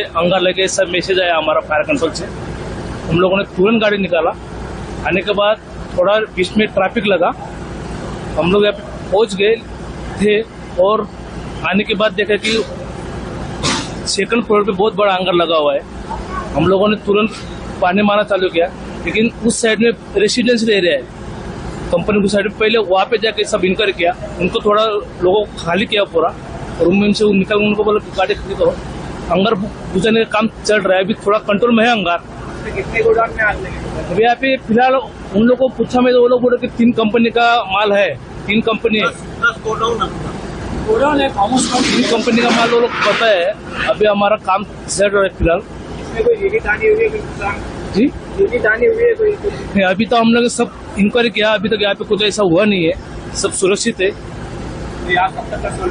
अंगार लगे सब मैसेज आया हमारा फायर कंट्रोल से। हम लोगों ने तुरंत गाड़ी निकाला। आने के बाद थोड़ा बीच में ट्रैफ़िक लगा। हम लोग यहाँ पहुँच गए, थे और आने के बाद देखा कि सेकंड फ्लोर पे बहुत बड़ा अंगार लगा हुआ है। हम लोगों ने तुरंत पानी मारना चालू किया, लेकिन उस साइड में रेसिडेंशियल एरिया है। कंपनी की साइड में पहले वहाँ पे जाके सब इनकर किया। उनको थोड़ा लोगों को खाली किया पूरा रूम में से निकल, उनको बोला गाड़ी खड़ी करो। अंगार बुझाने का काम चल रहा है अभी थोड़ा कंट्रोल में है अंगार। कितने गोदाम में आग लगी अभी यहाँ पे फ़िलहाल उन लोगों को पूछा मैं तो वो लोग बोले कि तीन कंपनी का माल है तीन कंपनी है। गोडाउन है। तीन कंपनी का माल वो लोग पता है अभी हमारा काम चल रहा है फ़िलहाल। है जी? हुई है नहीं, अभी तो हम लोग सब इंक्वायरी किया अभी तक यहाँ पे कुछ ऐसा हुआ नहीं है सब सुरक्षित है।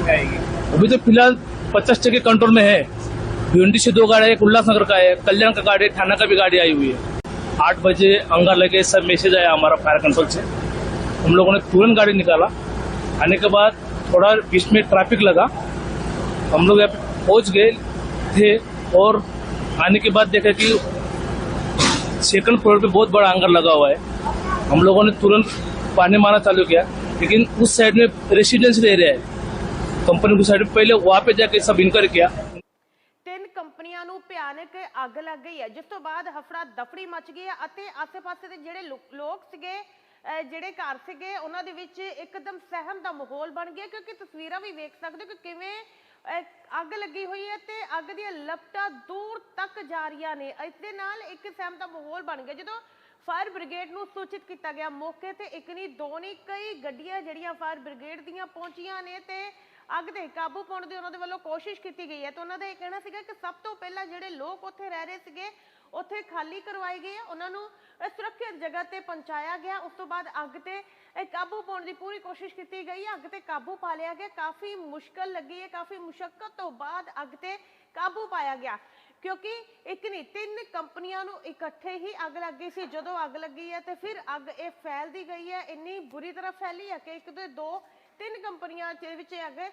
आएगी। अभी तो फ़िलहाल पचास टके कंट्रोल में है। भिवंडी से दो गाड़ी एक उल्लासनगर का है कल्याण का गाड़ी, थाना का भी गाड़ी आई हुई है। आठ बजे अंगार लगे, सब मैसेज आया हमारा फायर कंट्रोल से। हम लोगों ने तुरंत गाड़ी निकाला। आने के बाद थोड़ा बीच में ट्रैफ़िक लगा। हम लोग यहाँ पहुँच गए, थे और आने के बाद देखा कि सेकंड फ्लोर पे बहुत बड़ा आंगर लगा हुआ है। हम लोगों ने तुरंत पानी मारना चालू किया, लेकिन उस साइड में रेसिडेंशियल एरिया है। कंपनी की साइड में पहले वहाँ पे जाके सब इनकर किया। ਕੰਪਨੀਆਂ ਨੂੰ ਭਿਆਨਕ ਅੱਗ ਲੱਗ ਗਈ ਹੈ। ਜਿਸ ਤੋਂ ਬਾਅਦ ਹਫੜਾ ਦਫੜੀ ਮਚ ਗਈ ਹੈ ਅਤੇ ਆਸ-ਪਾਸੇ ਦੇ ਜਿਹੜੇ ਲੋਕ ਸੀਗੇ ਜਿਹੜੇ ਘਰ ਸੀਗੇ, ਉਹਨਾਂ ਦੇ ਵਿੱਚ ਇੱਕਦਮ ਸਹਿਮ ਦਾ ਮਾਹੌਲ ਬਣ ਗਿਆ ਕਿਉਂਕਿ ਤਸਵੀਰਾਂ ਵੀ ਵੇਖ ਸਕਦੇ ਹੋ ਕਿ ਕਿਵੇਂ ਅੱਗ ਲੱਗੀ ਹੋਈ ਹੈ ਤੇ ਅੱਗ ਦੀਆਂ ਲਪਟਾਂ ਦੂਰ ਤੱਕ ਜਾ ਰਹੀਆਂ ਨੇ। ਇਸ ਦੇ ਨਾਲ ਇੱਕ ਸਹਿਮ ਦਾ ਮਾਹੌਲ ਬਣ ਗਿਆ ਜਦੋਂ ਫਾਇਰ ਬ੍ਰਿਗੇਡ ਨੂੰ ਸੂਚਿਤ ਕੀਤਾ ਗਿਆ ਮੌਕੇ ਤੇ ਇੱਕ ਨਹੀਂ, ਦੋ ਨਹੀਂ, ਕਈ ਗੱਡੀਆਂ ਜਿਹੜੀਆਂ ਫਾਇਰ ਬ੍ਰਿਗੇਡ ਦੀਆਂ ਪਹੁੰਚੀਆਂ ਨੇ ਤੇ ਅੱਗ ਤੇ ਕਾਬੂ ਪਾਉਣ ਦੀ ਉਹਨਾਂ ਦੇ ਵੱਲੋਂ ਕੋਸ਼ਿਸ਼ ਕੀਤੀ ਗਈ ਹੈ ਤੇ ਉਹਨਾਂ ਦਾ ਇਹ ਕਹਿਣਾ ਸੀਗਾ ਕਿ ਸਭ ਤੋਂ ਪਹਿਲਾਂ ਜਿਹੜੇ ਲੋਕ ਉੱਥੇ ਰਹਿ ਰਹੇ ਸੀਗੇ, ਉੱਥੇ ਖਾਲੀ ਕਰਵਾਏ ਗਏ ਆ, ਉਹਨਾਂ ਨੂੰ ਸੁਰੱਖਿਅਤ ਜਗ੍ਹਾ ਤੇ ਪਹੁੰਚਾਇਆ ਗਿਆ। ਉਸ ਤੋਂ ਬਾਅਦ ਅੱਗ ਤੇ ਕਾਬੂ ਪਾਉਣ ਦੀ ਪੂਰੀ ਕੋਸ਼ਿਸ਼ ਕੀਤੀ ਗਈ ਅੱਗ ਤੇ ਕਾਬੂ ਪਾ ਲਿਆ ਗਿਆ। ਕਾਫੀ ਮੁਸ਼ਕਲ ਲੱਗੀ ਹੈ, ਕਾਫੀ ਮੁਸ਼ਕਲ ਤੋਂ ਬਾਅਦ ਅੱਗ ਤੇ ਕਾਬੂ ਪਾਇਆ ਗਿਆ। ਕਿਉਂਕਿ ਇੱਕ ਨਹੀਂ, ਤਿੰਨ ਕੰਪਨੀਆਂ ਨੂੰ ਇਕੱਠੇ ਹੀ ਅੱਗ ਲੱਗੀ ਸੀ। ਜਦੋਂ ਅੱਗ ਲੱਗੀ ਹੈ ਤੇ ਫਿਰ ਅੱਗ ਇਹ ਫੈਲਦੀ ਗਈ ਹੈ। ਇੰਨੀ ਬੁਰੀ ਤਰ੍ਹਾਂ ਫੈਲੀ ਹੈ ਕਿ ਇੱਕ ਦੇ ਦੋ ਤਿੰਨ ਕੰਪਨੀਆਂ ਦੇ ਵਿੱਚ ਇਹ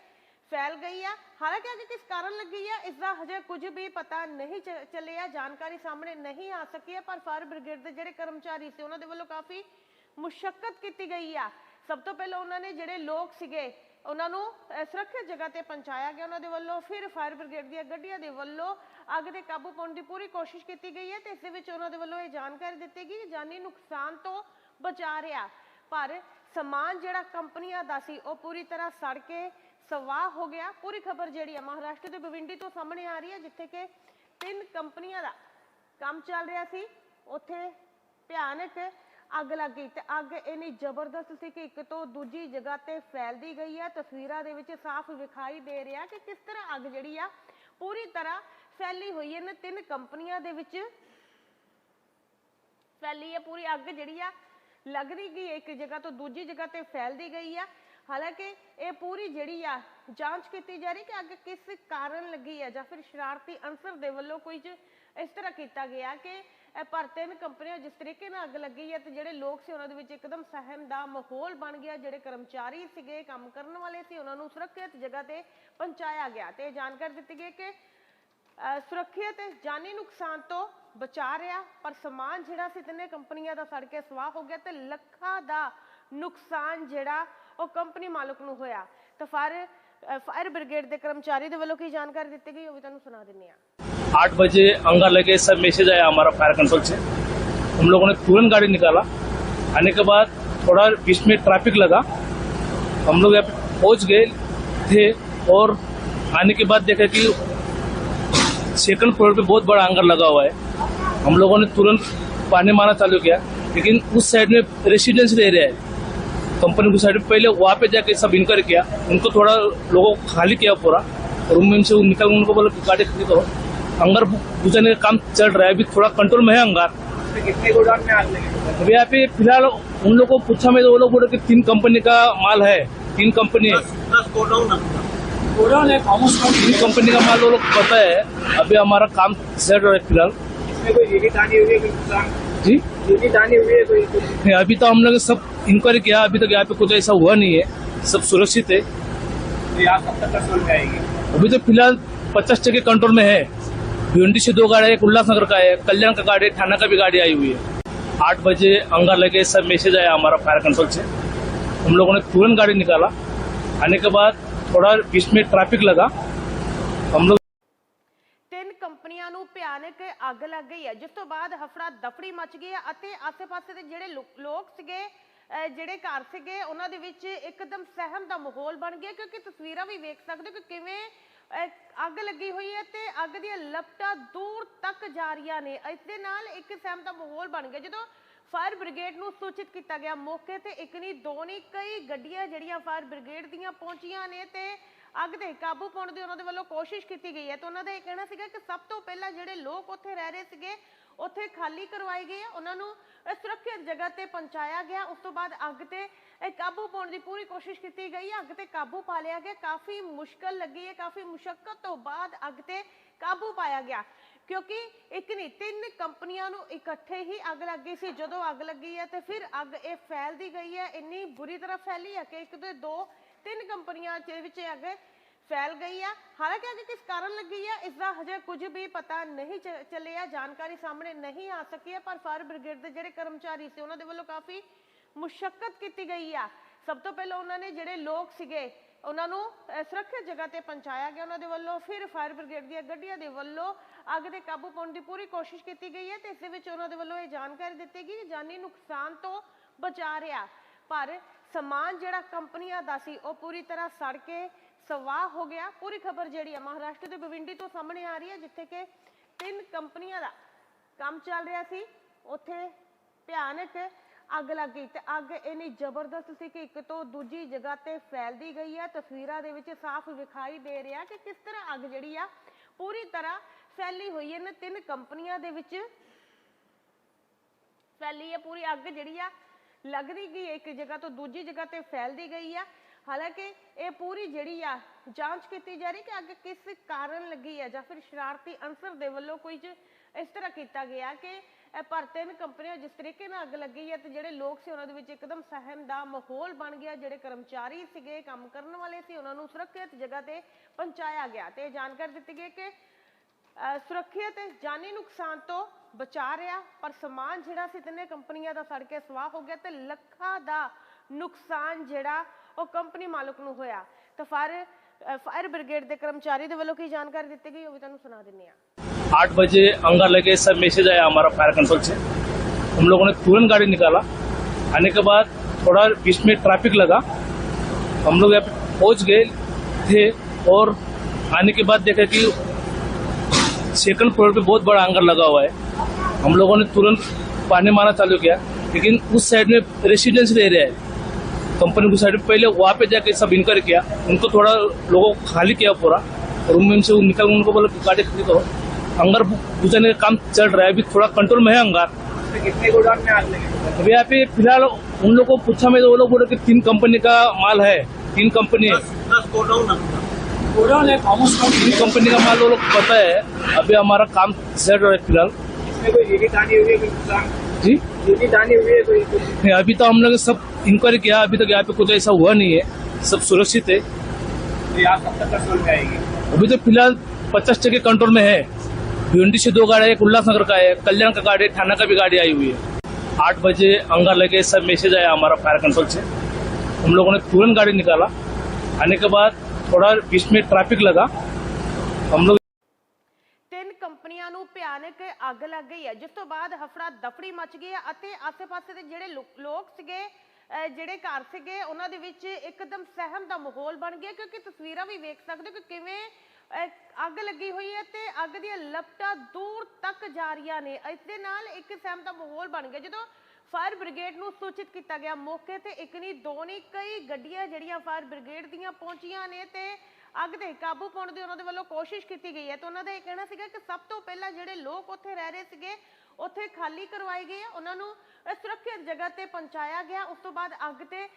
ਫੈਲ ਗਈ ਆ। ਹਾਲਾਂਕਿ ਅੱਗ ਕਿਸ ਕਾਰਨ ਲੱਗੀ ਆ, ਇਸ ਦਾ ਹਜੇ ਕੁਝ ਵੀ ਪਤਾ ਨਹੀਂ ਚੱਲਿਆ, ਜਾਣਕਾਰੀ ਸਾਹਮਣੇ ਨਹੀਂ ਆ ਸਕੀ ਹੈ ਪਰ ਫਾਇਰ ਬ੍ਰਿਗੇਡ ਦੇ ਜਿਹੜੇ ਕਰਮਚਾਰੀ ਸੀ, ਉਹਨਾਂ ਦੇ ਵੱਲੋਂ ਕਾਫੀ ਮੁਸ਼ਕਲ ਕੀਤੀ ਗਈ ਆ। ਸਭ ਤੋਂ ਪਹਿਲਾਂ ਉਹਨਾਂ ਨੇ ਜਿਹੜੇ ਲੋਕ ਸੀਗੇ, ਉਹਨਾਂ ਨੂੰ ਸੁਰੱਖਿਅਤ ਜਗ੍ਹਾ ਤੇ ਪਹੁੰਚਾਇਆ ਗਿਆ ਉਹਨਾਂ ਦੇ ਵੱਲੋਂ। ਫਿਰ ਫਾਇਰ ਬ੍ਰਿਗੇਡ ਦੀਆਂ ਗੱਡੀਆਂ ਦੇ ਵੱਲੋਂ ਅੱਗ ਤੇ ਕਾਬੂ ਪਾਉਣ ਦੀ ਪੂਰੀ ਕੋਸ਼ਿਸ਼ ਕੀਤੀ ਗਈ ਹੈ ਤੇ ਇਸ ਦੇ ਵਿੱਚ ਉਹਨਾਂ ਦੇ ਵੱਲੋਂ ਇਹ ਜਾਣਕਾਰੀ ਦਿੱਤੀ ਗਈ ਕਿ ਜਾਨੀ ਨੁਕਸਾਨ ਤੋਂ ਬਚਾ ਰਿਹਾ। ਪਰ ਸਮਾਨ ਜਿਹੜਾ ਕੰਪਨੀਆਂ ਦਾ ਸੀ, ਉਹ ਪੂਰੀ ਤਰ੍ਹਾਂ ਸੜ ਕੇ ਸਵਾਹ ਹੋ ਗਿਆ। ਪੂਰੀ ਖਬਰ ਜਿਹੜੀ ਹੈ ਮਹਾਰਾਸ਼ਟਰ ਦੇ ਬਵਿੰਡੀ ਤੋਂ ਸਾਹਮਣੇ ਆ ਰਹੀ ਹੈ, ਜਿੱਥੇ ਕਿ ਤਿੰਨ ਕੰਪਨੀਆਂ ਦਾ ਕੰਮ ਚੱਲ ਰਿਹਾ ਸੀ। ਉੱਥੇ ਭਿਆਨਕ ਅੱਗ ਲੱਗ ਗਈ ਤੇ ਅੱਗ ਇੰਨੀ ਜ਼ਬਰਦਸਤ ਸੀ ਕਿ ਇੱਕ ਤੋਂ ਦੂਜੀ ਜਗ੍ਹਾ ਤੇ ਫੈਲਦੀ ਗਈ ਹੈ। ਤਸਵੀਰਾਂ ਦੇ ਵਿੱਚ ਸਾਫ਼ ਵਿਖਾਈ ਦੇ ਰਿਹਾ ਕਿ ਕਿਸ ਤਰ੍ਹਾਂ ਅੱਗ ਜਿਹੜੀ ਆ ਪੂਰੀ ਤਰ੍ਹਾਂ ਫੈਲੀ ਹੋਈ ਹੈ। ਇਹਨਾਂ ਤਿੰਨ ਕੰਪਨੀਆਂ ਦੇ ਵਿੱਚ ਫੈਲੀ ਹੈ ਪੂਰੀ ਅੱਗ ਜਿਹੜੀ ਆ ਲੱਗਦੀ ਗਈ ਇੱਕ ਜਗ੍ਹਾ ਤੋਂ ਦੂਜੀ ਜਗ੍ਹਾ ਤੇ ਫੈਲਦੀ ਗਈ ਆ। ਹਾਲਾਂਕਿ ਇਹ ਪੂਰੀ ਜਿਹੜੀ ਆ, ਜਾਂਚ ਕੀਤੀ ਜਾ ਰਹੀ ਕਿ ਅੱਗ ਕਿਸ ਕਾਰਨ ਲੱਗੀ ਹੈ ਜਾਂ ਫਿਰ ਸ਼ਰਾਰਤੀ ਅਨਸਰ ਦੇ ਵੱਲੋਂ ਕੁਝ ਇਸ ਤਰ੍ਹਾਂ ਕੀਤਾ ਗਿਆ ਕਿ ਪਰ ਤਿੰਨ ਕੰਪਨੀਆਂ ਜਿਸ ਤਰੀਕੇ ਨਾਲ ਅੱਗ ਲੱਗੀ ਹੈ ਤੇ ਜਿਹੜੇ ਲੋਕ ਸੀ ਉਹਨਾਂ ਦੇ ਵਿੱਚ ਇੱਕਦਮ ਸਹਿਮ ਦਾ ਮਾਹੌਲ ਬਣ ਗਿਆ। ਜਿਹੜੇ ਕਰਮਚਾਰੀ ਸੀਗੇ, ਕੰਮ ਕਰਨ ਵਾਲੇ ਸੀ, ਉਹਨਾਂ ਨੂੰ ਸੁਰੱਖਿਅਤ ਜਗ੍ਹਾ ਤੇ ਪਹੁੰਚਾਇਆ ਗਿਆ ਤੇ ਜਾਣਕਾਰੀ ਦਿੱਤੀ ਗਈ ਕਿ ਸੁਰੱਖਿਅਤ ਜਾਨੀ ਨੁਕਸਾਨ ਤੋਂ ਬਚਾ ਰਿਹਾ ਪਰ ਸਮਾਨ ਜਿਹੜਾ ਸੀ ਤਿੰਨੇ ਕੰਪਨੀਆਂ ਦਾ ਸੜ ਕੇ ਸਵਾਹ ਹੋ ਗਿਆ ਤੇ ਲੱਖਾਂ ਦਾ ਨੁਕਸਾਨ ਜਿਹੜਾ ਉਹ ਕੰਪਨੀ ਮਾਲਕ ਨੂੰ ਹੋਇਆ ਤਾਂ ਫਾਇਰ ਅਹ ਫਾਇਰ ਬ੍ਰਿਗੇਡ ਦੇ ਕਰਮਚਾਰੀ ਦੇ ਵੱਲੋਂ ਕੀ ਜਾਣਕਾਰੀ ਦਿੱਤੀ ਗਈ ਉਹ ਵੀ ਤੁਹਾਨੂੰ ਸੁਣਾ ਦਿੰਨੇ ਆ आठ बजे अंगार लगे सब मैसेज आया हमारा फायर कंट्रोल से हम लोगों ने तुरंत गाड़ी निकाला आने के बाद थोड़ा बीच में ट्रैफिक लगा हम लोग यहाँ पे पहुंच गए थे और आने के बाद देखा कि सेकंड फ्लोर पे बहुत बड़ा अंगार लगा हुआ है। हम लोगों ने तुरंत पानी मारना चालू किया लेकिन उस साइड में रेसिडेंशियल एरिया है। कंपनी की साइड में पहले वहाँ पे जाके सब इनकर किया उनको थोड़ा लोगों को खाली किया पूरा रूम में से निकल उनको बोला गाड़ी खड़ी करो अंगार बुझाने का काम चल रहा है अभी थोड़ा कंट्रोल में है अंगार कितने गोदाम में आग लगी अभी यहाँ पे फ़िलहाल उन लोगों को पूछा मैं तो वो लोग बोले कि तीन कंपनी का माल है तीन कंपनी है। दस गोडाउन कॉमर्स कंपनी का माल वो लोग पता है। अभी हमारा काम रहा है फ़िलहाल। हुई है नुकसान जी? है नहीं, अभी तो हम लोग सब इंक्वायरी किया अभी तक यहाँ पे कुछ ऐसा हुआ नहीं है। सब सुरक्षित है। आएगी। अभी तो फ़िलहाल पचास टके कंट्रोल में है। भिवंडी से दो गाड़ी एक उल्लासनगर का है कल्याण का गाड़ी है, थाना का भी गाड़ी आई हुई है। आठ बजे अंगार लगे सब मैसेज आया हमारा फायर कंट्रोल से। हम लोगों ने तुरंत गाड़ी निकाला। आने के बाद थोड़ा बीच में ट्रैफिक लगा हम लोग ਤਿੰਨ ਕੰਪਨੀਆਂ ਨੂੰ ਭਿਆਨਕ ਅੱਗ ਲੱਗ ਗਈ ਹੈ ਜਿਸ ਤੋਂ ਬਾਅਦ ਹਫੜਾ ਦਫੜੀ ਮਚ ਗਈ ਹੈ ਅਤੇ ਆਸ-ਪਾਸੇ ਦੇ ਜਿਹੜੇ ਲੋ- ਲੋਕ ਸੀਗੇ ਅਹ ਜਿਹੜੇ ਘਰ ਸੀਗੇ ਉਹਨਾਂ ਦੇ ਵਿੱਚ ਇੱਕਦਮ ਸਹਿਮ ਦਾ ਮਾਹੌਲ ਬਣ ਗਿਆ ਕਿਉਂਕਿ ਤਸਵੀਰਾਂ ਵੀ ਵੇਖ ਸਕਦੇ ਹੋ ਕਿ ਕਿਵੇਂ ਅਹ ਅੱਗ ਲੱਗੀ ਹੋਈ ਹੈ ਤੇ ਅੱਗ ਦੀਆਂ ਲਪਟਾਂ ਦੂਰ ਤੱਕ ਜਾ ਰਹੀਆਂ ਨੇ ਇਸ ਦੇ ਨਾਲ ਇੱਕ ਸਹਿਮ ਦਾ ਮਾਹੌਲ ਬਣ ਗਿਆ ਜਦੋਂ ਫਾਇਰ ਬ੍ਰਿਗੇਡ ਨੂੰ ਸੂਚਿਤ ਕੀਤਾ ਗਿਆ। ਮੌਕੇ ਤੇ ਇੱਕ ਨਹੀਂ, ਦੋ ਨਹੀਂ, ਕਈ ਗੱਡੀਆਂ ਜਿਹੜੀਆਂ ਫਾਇਰ ਬ੍ਰਿਗੇਡ ਦੀਆਂ ਪਹੁੰਚੀਆਂ ਨੇ ਤੇ ਅੱਗ ਤੇ ਕਾਬੂ ਪਾਉਣ ਦੀ ਉਹਨਾਂ ਦੇ ਵੱਲੋਂ ਕੋਸ਼ਿਸ਼ ਕੀਤੀ ਗਈ ਹੈ। ਤੇ ਉਹਨਾਂ ਦਾ ਇਹ ਕਹਿਣਾ ਸੀਗਾ ਕਿ ਸਭ ਤੋਂ ਪਹਿਲਾਂ ਜਿਹੜੇ ਲੋਕ ਉੱਥੇ ਰਹਿ ਰਹੇ ਸੀਗੇ, ਉੱਥੇ ਖਾਲੀ ਕਰਵਾਏ ਗਏ ਉਹਨਾਂ ਨੂੰ ਸੁਰੱਖਿਅਤ ਜਗ੍ਹਾ ਤੇ ਪਹੁੰਚਾਇਆ ਗਿਆ। ਉਸ ਤੋਂ ਬਾਅਦ ਅੱਗ ਤੇ ਕਾਬੂ ਪਾਉਣ ਦੀ ਪੂਰੀ ਕੋਸ਼ਿਸ਼ ਕੀਤੀ ਗਈ। ਅੱਗ ਤੇ ਕਾਬੂ ਪਾ ਲਿਆ ਗਿਆ। ਕਾਫੀ ਮੁਸ਼ਕਲ ਲੱਗੀ ਹੈ। ਕਾਫੀ ਮੁਸ਼ਕਲ ਤੋਂ ਬਾਅਦ ਅੱਗ ਤੇ ਕਾਬੂ ਪਾਇਆ ਗਿਆ। ਕਿਉਂਕਿ ਇੱਕ ਨਹੀਂ, ਤਿੰਨ ਕੰਪਨੀਆਂ ਨੂੰ ਇਕੱਠੇ ਹੀ ਅੱਗ ਲੱਗੀ ਸੀ। ਜਦੋਂ ਅੱਗ ਲੱਗੀ ਹੈ ਤੇ ਫਿਰ ਅੱਗ ਇਹ ਫੈਲਦੀ ਗਈ ਹੈ। ਇੰਨੀ ਬੁਰੀ ਤਰ੍ਹਾਂ ਫੈਲੀ ਹੈ ਕਿ ਇੱਕ ਦੇ ਦੋ, ਤਿੰਨ ਕੰਪਨੀਆਂ ਦੇ ਵਿੱਚ ਅੱਗ ਫੈਲ ਗਈ ਆ। ਹਾਲਾਂਕਿ ਅੱਗ ਕਿਸ ਕਾਰਨ ਲੱਗੀ ਆ, ਇਸ ਦਾ ਹਜੇ ਕੁਝ ਵੀ ਪਤਾ ਨਹੀਂ ਚੱਲਿਆ, ਜਾਣਕਾਰੀ ਸਾਹਮਣੇ ਨਹੀਂ ਆ ਸਕੀ ਹੈ, ਪਰ ਫਾਇਰ ਬ੍ਰਿਗੇਡ ਦੇ ਜਿਹੜੇ ਕਰਮਚਾਰੀ ਸੀ, ਉਹਨਾਂ ਦੇ ਵੱਲੋਂ ਕਾਫੀ ਮੁਸ਼ਕਲ ਕੀਤੀ ਗਈ ਆ। ਸਭ ਤੋਂ ਪਹਿਲਾਂ ਉਹਨਾਂ ਨੇ ਜਿਹੜੇ ਲੋਕ ਸੀਗੇ ਉਹਨਾਂ ਨੂੰ ਸੁਰੱਖਿਅਤ ਜਗ੍ਹਾ ਤੇ ਪਹੁੰਚਾਇਆ ਗਿਆ ਉਹਨਾਂ ਦੇ ਵੱਲੋਂ। ਫਿਰ ਫਾਇਰ ਬ੍ਰਿਗੇਡ ਦੀਆਂ ਗੱਡੀਆਂ ਦੇ ਵੱਲੋਂ ਅੱਗ ਦੇ ਕਾਬੂ ਪਾਉਣ ਦੀ ਪੂਰੀ ਕੋਸ਼ਿਸ਼ ਕੀਤੀ ਗਈ ਹੈ ਤੇ ਇਸ ਦੇ ਵਿੱਚ ਉਹਨਾਂ ਦੇ ਵੱਲੋਂ ਇਹ ਜਾਣਕਾਰੀ ਦਿੱਤੀ ਗਈ ਕਿ ਜਾਨੀ ਨੁਕਸਾਨ ਤੋਂ ਬਚਾ ਰਿਹਾ। ਪਰ ਸਮਾਨ ਜਿਹੜਾ ਕੰਪਨੀਆਂ ਦਾ ਸੀ, ਉਹ ਪੂਰੀ ਤਰ੍ਹਾਂ ਸੜ ਕੇ ਸਵਾਹ ਹੋ ਗਿਆ। ਪੂਰੀ ਖਬਰ ਜਿਹੜੀ ਹੈ ਮਹਾਰਾਸ਼ਟਰ ਦੇ ਬਵਿੰਡੀ ਤੋਂ ਸਾਹਮਣੇ ਆ ਰਹੀ ਹੈ, ਜਿੱਥੇ ਕਿ ਤਿੰਨ ਕੰਪਨੀਆਂ ਦਾ ਕੰਮ ਚੱਲ ਰਿਹਾ ਸੀ। ਉੱਥੇ ਭਿਆਨਕ ਅੱਗ ਲੱਗ ਗਈ ਤੇ ਅੱਗ ਇੰਨੀ ਜ਼ਬਰਦਸਤ ਸੀ ਕਿ ਇੱਕ ਤੋਂ ਦੂਜੀ ਜਗ੍ਹਾ ਤੇ ਫੈਲਦੀ ਗਈ ਹੈ। ਤਸਵੀਰਾਂ ਦੇ ਵਿੱਚ ਸਾਫ਼ ਵਿਖਾਈ ਦੇ ਰਿਹਾ ਕਿ ਕਿਸ ਤਰ੍ਹਾਂ ਅੱਗ ਜਿਹੜੀ ਆ ਪੂਰੀ ਤਰ੍ਹਾਂ ਫੈਲੀ ਹੋਈ ਹੈ। ਇਹਨਾਂ ਤਿੰਨ ਕੰਪਨੀਆਂ ਦੇ ਵਿੱਚ ਫੈਲੀ ਹੈ। ਪੂਰੀ ਅੱਗ ਜਿਹੜੀ ਆ ਲੱਗਦੀ ਗਈ ਇੱਕ ਜਗ੍ਹਾ ਤੋਂ ਦੂਜੀ ਜਗ੍ਹਾ ਤੇ ਫੈਲਦੀ ਗਈ ਆ। ਹਾਲਾਂਕਿ ਇਹ ਪੂਰੀ ਜਿਹੜੀ ਆ ਜਾਂਚ ਕੀਤੀ ਜਾ ਰਹੀ ਕਿ ਅੱਗ ਕਿਸ ਕਾਰਨ ਲੱਗੀ ਹੈ ਜਾਂ ਫਿਰ ਸ਼ਰਾਰਤੀ ਅਨਸਰ ਦੇ ਵੱਲੋਂ ਕੁਝ ਇਸ ਤਰ੍ਹਾਂ ਕੀਤਾ ਗਿਆ ਕਿ ਇਹ ਪਰ ਤਿੰਨ ਕੰਪਨੀਆਂ ਜਿਸ ਤਰੀਕੇ ਨਾਲ ਅੱਗ ਲੱਗੀ ਹੈ ਤੇ ਜਿਹੜੇ ਲੋਕ ਸੀ ਉਹਨਾਂ ਦੇ ਵਿੱਚ ਇੱਕਦਮ ਸਹਿਮ ਦਾ ਮਾਹੌਲ ਬਣ ਗਿਆ। ਜਿਹੜੇ ਕਰਮਚਾਰੀ ਸੀਗੇ, ਕੰਮ ਕਰਨ ਵਾਲੇ ਸੀ, ਉਹਨਾਂ ਨੂੰ ਸੁਰੱਖਿਅਤ ਜਗ੍ਹਾ ਤੇ ਪਹੁੰਚਾਇਆ ਗਿਆ ਤੇ ਜਾਣਕਾਰੀ ਦਿੱਤੀ ਗਈ ਕਿ ਸੁਰੱਖਿਅਤ ਜਾਨੀ ਨੁਕਸਾਨ ਤੋਂ ਬਚਾ ਰਿਹਾ, ਪਰ ਸਮਾਨ ਜਿਹੜਾ ਸੀ ਤਿੰਨੇ ਕੰਪਨੀਆਂ ਦਾ ਸੜ ਕੇ ਸਵਾਹ ਹੋ ਗਿਆ ਤੇ ਲੱਖਾਂ ਦਾ ਨੁਕਸਾਨ ਜਿਹੜਾ ਉਹ ਕੰਪਨੀ ਮਾਲਕ ਨੂੰ ਹੋਇਆ। ਤਾਂ ਫਾਇਰ ਫਾਇਰ ਬ੍ਰਿਗੇਡ ਦੇ ਕਰਮਚਾਰੀ ਦੇ ਵੱਲੋਂ ਕੀ ਜਾਣਕਾਰੀ ਦਿੱਤੀ ਗਈ ਉਹ ਵੀ ਤੁਹਾਨੂੰ ਸੁਣਾ ਦਿੰਨੇ ਆ आठ बजे अंगार लगे सब मैसेज आया हमारा फायर कंट्रोल से। हम लोगों ने तुरंत गाड़ी निकाला। आने के बाद थोड़ा बीच में ट्रैफ़िक लगा। हम लोग यहाँ पे पहुँच गए, थे और आने के बाद देखा कि सेकंड फ्लोर पे बहुत बड़ा आंगर लगा हुआ है। हम लोगों ने तुरंत पानी मारना चालू किया, लेकिन उस साइड में रेसिडेंशियल एरिया है। कंपनी की साइड में पहले वहाँ पे जाके सब इंक्वायरी किया। उनको थोड़ा लोगों को खाली किया पूरा रूम में से निकल, उनको बोला गाड़ी करो। अंगार बुझाने का काम चल रहा है अभी थोड़ा कंट्रोल में है अंगार। कितने गोडाउन में आग लगी? अभी यहाँ पे फ़िलहाल उन लोगों को पूछा मैं तो वो लोग बोले कि तीन कंपनी का माल है तीन कंपनी है। गोडाउन है तीन कंपनी का माल वो लोग पता है अभी हमारा काम चल रहा है फ़िलहाल। इसमें कोई जीवित हानि हुई है कोई नुकसान जी? हुई है नहीं अभी तो हम लोग सब इंक्वायरी किया अभी तक यहाँ पे कुछ ऐसा हुआ नहीं है सब सुरक्षित है। तो अभी तो फ़िलहाल पचास टके कंट्रोल में है। भिवंडी से दो गाड़ी एक उल्लासनगर का है कल्याण का गाड़ी है, थाना का भी गाड़ी आई हुई है आठ बजे अंगार लगे सब मैसेज आया हमारा फायर कंट्रोल से हम लोगों ने तुरंत गाड़ी निकाला आने के बाद थोड़ा बीच में ट्रैफिक लगा हम लोग ਤਿੰਨ ਕੰਪਨੀਆਂ ਨੂੰ ਭਿਆਨਕ ਅੱਗ ਲੱਗ ਗਈ ਹੈ ਜਿਸ ਤੋਂ ਬਾਅਦ ਹਫੜਾ ਦਫੜੀ ਮਚ ਗਈ ਹੈ ਅਤੇ ਆਸ-ਪਾਸੇ ਦੇ ਜਿਹੜੇ ਲੋ- ਲੋਕ ਸੀਗੇ ਅਹ ਜਿਹੜੇ ਘਰ ਸੀਗੇ ਉਹਨਾਂ ਦੇ ਵਿੱਚ ਇੱਕਦਮ ਸਹਿਮ ਦਾ ਮਾਹੌਲ ਬਣ ਗਿਆ ਕਿਉਂਕਿ ਤਸਵੀਰਾਂ ਵੀ ਵੇਖ ਸਕਦੇ ਹੋ ਕਿ ਕਿਵੇਂ ਅਹ ਅੱਗ ਲੱਗੀ ਹੋਈ ਹੈ ਤੇ ਅੱਗ ਦੀਆਂ ਲਪਟਾਂ ਦੂਰ ਤੱਕ ਜਾ ਰਹੀਆਂ ਨੇ। ਇਸ ਦੇ ਨਾਲ ਇੱਕ ਸਹਿਮ ਦਾ ਮਾਹੌਲ ਬਣ ਗਿਆ, ਜਦੋਂ ਫਾਇਰ ਬ੍ਰਿਗੇਡ ਨੂੰ ਸੂਚਿਤ ਕੀਤਾ ਗਿਆ ਮੌਕੇ ਤੇ ਇੱਕ ਨਹੀਂ, ਦੋ ਨਹੀਂ, ਕਈ ਗੱਡੀਆਂ ਜਿਹੜੀਆਂ ਫਾਇਰ ਬ੍ਰਿਗੇਡ ਦੀਆਂ ਪਹੁੰਚੀਆਂ ਨੇ ਤੇ ਅੱਗ ਤੇ ਕਾਬੂ ਪਾਉਣ ਦੀ ਉਹਨਾਂ ਦੇ ਵੱਲੋਂ ਕੋਸ਼ਿਸ਼ ਕੀਤੀ ਗਈ ਹੈ। ਤੇ ਉਹਨਾਂ ਦਾ ਇਹ ਕਹਿਣਾ ਸੀਗਾ ਕਿ ਸਭ ਤੋਂ ਪਹਿਲਾਂ ਜਿਹੜੇ ਲੋਕ ਉੱਥੇ ਰਹਿ ਰਹੇ ਸੀਗੇ ਉੱਥੇ ਖਾਲੀ ਕਰਵਾਏ ਗਏ ਆ। ਉਹਨਾਂ ਨੂੰ ਸੁਰੱਖਿਅਤ ਜਗ੍ਹਾ ਤੇ ਪਹੁੰਚਾਇਆ ਗਿਆ। ਉਸ ਤੋਂ ਬਾਅਦ ਅੱਗ ਤੇ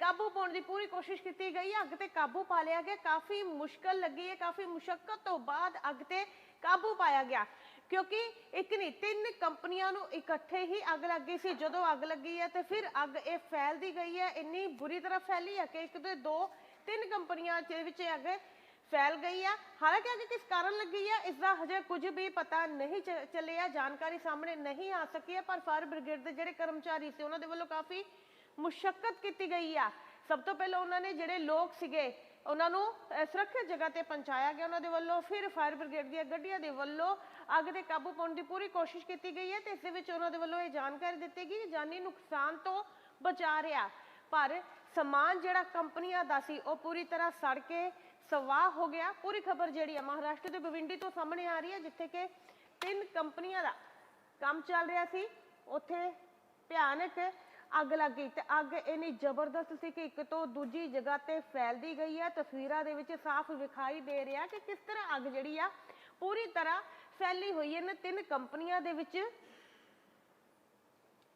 ਕਾਬੂ ਪਾਉਣ ਦੀ ਪੂਰੀ ਕੋਸ਼ਿਸ਼ ਕੀਤੀ ਗਈ। ਅੱਗ ਤੇ ਕਾਬੂ ਪਾ ਲਿਆ ਗਿਆ। ਕਾਫੀ ਮੁਸ਼ਕਲ ਲੱਗੀ ਹੈ। ਕਾਫੀ ਮੁਸ਼ਕਲ ਤੋਂ ਬਾਅਦ ਅੱਗ ਤੇ ਕਾਬੂ ਪਾਇਆ ਗਿਆ। ਕਿਉਂਕਿ ਇੱਕ ਨਹੀਂ, ਤਿੰਨ ਕੰਪਨੀਆਂ ਨੂੰ ਇਕੱਠੇ ਹੀ ਅੱਗ ਲੱਗ ਗਈ ਸੀ। ਜਦੋਂ ਅੱਗ ਲੱਗੀ ਹੈ ਤੇ ਫਿਰ ਅੱਗ ਇਹ ਫੈਲਦੀ ਗਈ ਹੈ। ਇੰਨੀ ਬੁਰੀ ਤਰ੍ਹਾਂ ਫੈਲੀ ਹੈ ਕਿ ਇੱਕ ਦੇ ਦੋ, ਤਿੰਨ ਕੰਪਨੀਆਂ ਦੇ ਵਿੱਚ ਅੱਗ ਫੈਲ ਗਈ ਆ। ਹਾਲਾਂਕਿ ਅੱਗੇ ਕਿਸ ਕਾਰਨ ਲੱਗੀ ਆ, ਇਸ ਦਾ ਹਜੇ ਕੁਝ ਵੀ ਪਤਾ ਨਹੀਂ ਚੱਲਿਆ, ਜਾਣਕਾਰੀ ਸਾਹਮਣੇ ਨਹੀਂ ਆ ਸਕੀ ਹੈ ਪਰ ਫਾਇਰ ਬ੍ਰਿਗੇਡ ਦੇ ਜਿਹੜੇ ਕਰਮਚਾਰੀ ਸੀ, ਉਹਨਾਂ ਦੇ ਵੱਲੋਂ ਕਾਫੀ ਮੁਸ਼ਕਲ ਕੀਤੀ ਗਈ ਆ। ਸਭ ਤੋਂ ਪਹਿਲਾਂ ਉਹਨਾਂ ਨੇ ਜਿਹੜੇ ਲੋਕ ਸੀਗੇ, ਉਹਨਾਂ ਨੂੰ ਸੁਰੱਖਿਅਤ ਜਗ੍ਹਾ ਤੇ ਪਹੁੰਚਾਇਆ ਗਿਆ ਉਹਨਾਂ ਦੇ ਵੱਲੋਂ। ਫਿਰ ਫਾਇਰ ਬ੍ਰਿਗੇਡ ਦੀਆਂ ਗੱਡੀਆਂ ਦੇ ਵੱਲੋਂ ਅੱਗ ਦੇ ਕਾਬੂ ਪਾਉਣ ਦੀ ਪੂਰੀ ਕੋਸ਼ਿਸ਼ ਕੀਤੀ ਗਈ ਹੈ ਤੇ ਇਸ ਦੇ ਵਿੱਚ ਉਹਨਾਂ ਦੇ ਵੱਲੋਂ ਇਹ ਜਾਣਕਾਰੀ ਦਿੱਤੀ ਗਈ ਕਿ ਜਾਨੀ ਨੁਕਸਾਨ ਤੋਂ ਬਚਾ ਰਿਹਾ। ਪਰ ਸਮਾਨ ਜਿਹੜਾ ਕੰਪਨੀਆਂ ਦਾ ਸੀ, ਉਹ ਪੂਰੀ ਤਰ੍ਹਾਂ ਸੜ ਕੇ ਸਵਾਹ ਹੋ ਗਿਆ। ਪੂਰੀ ਖਬਰ ਜਿਹੜੀ ਹੈ ਮਹਾਰਾਸ਼ਟਰ ਦੇ ਬਵਿੰਡੀ ਤੋਂ ਸਾਹਮਣੇ ਆ ਰਹੀ ਹੈ, ਜਿੱਥੇ ਕਿ ਤਿੰਨ ਕੰਪਨੀਆਂ ਦਾ ਕੰਮ ਚੱਲ ਰਿਹਾ ਸੀ। ਉੱਥੇ ਭਿਆਨਕ ਅੱਗ ਲੱਗ ਗਈ ਤੇ ਅੱਗ ਇੰਨੀ ਜ਼ਬਰਦਸਤ ਸੀ ਕਿ ਇੱਕ ਤੋਂ ਦੂਜੀ ਜਗ੍ਹਾ ਤੇ ਫੈਲਦੀ ਗਈ ਹੈ। ਤਸਵੀਰਾਂ ਦੇ ਵਿੱਚ ਸਾਫ਼ ਵਿਖਾਈ ਦੇ ਰਿਹਾ ਕਿ ਕਿਸ ਤਰ੍ਹਾਂ ਅੱਗ ਜਿਹੜੀ ਆ ਪੂਰੀ ਤਰ੍ਹਾਂ ਫੈਲੀ ਹੋਈ ਹੈ। ਇਹਨਾਂ ਤਿੰਨ ਕੰਪਨੀਆਂ ਦੇ ਵਿੱਚ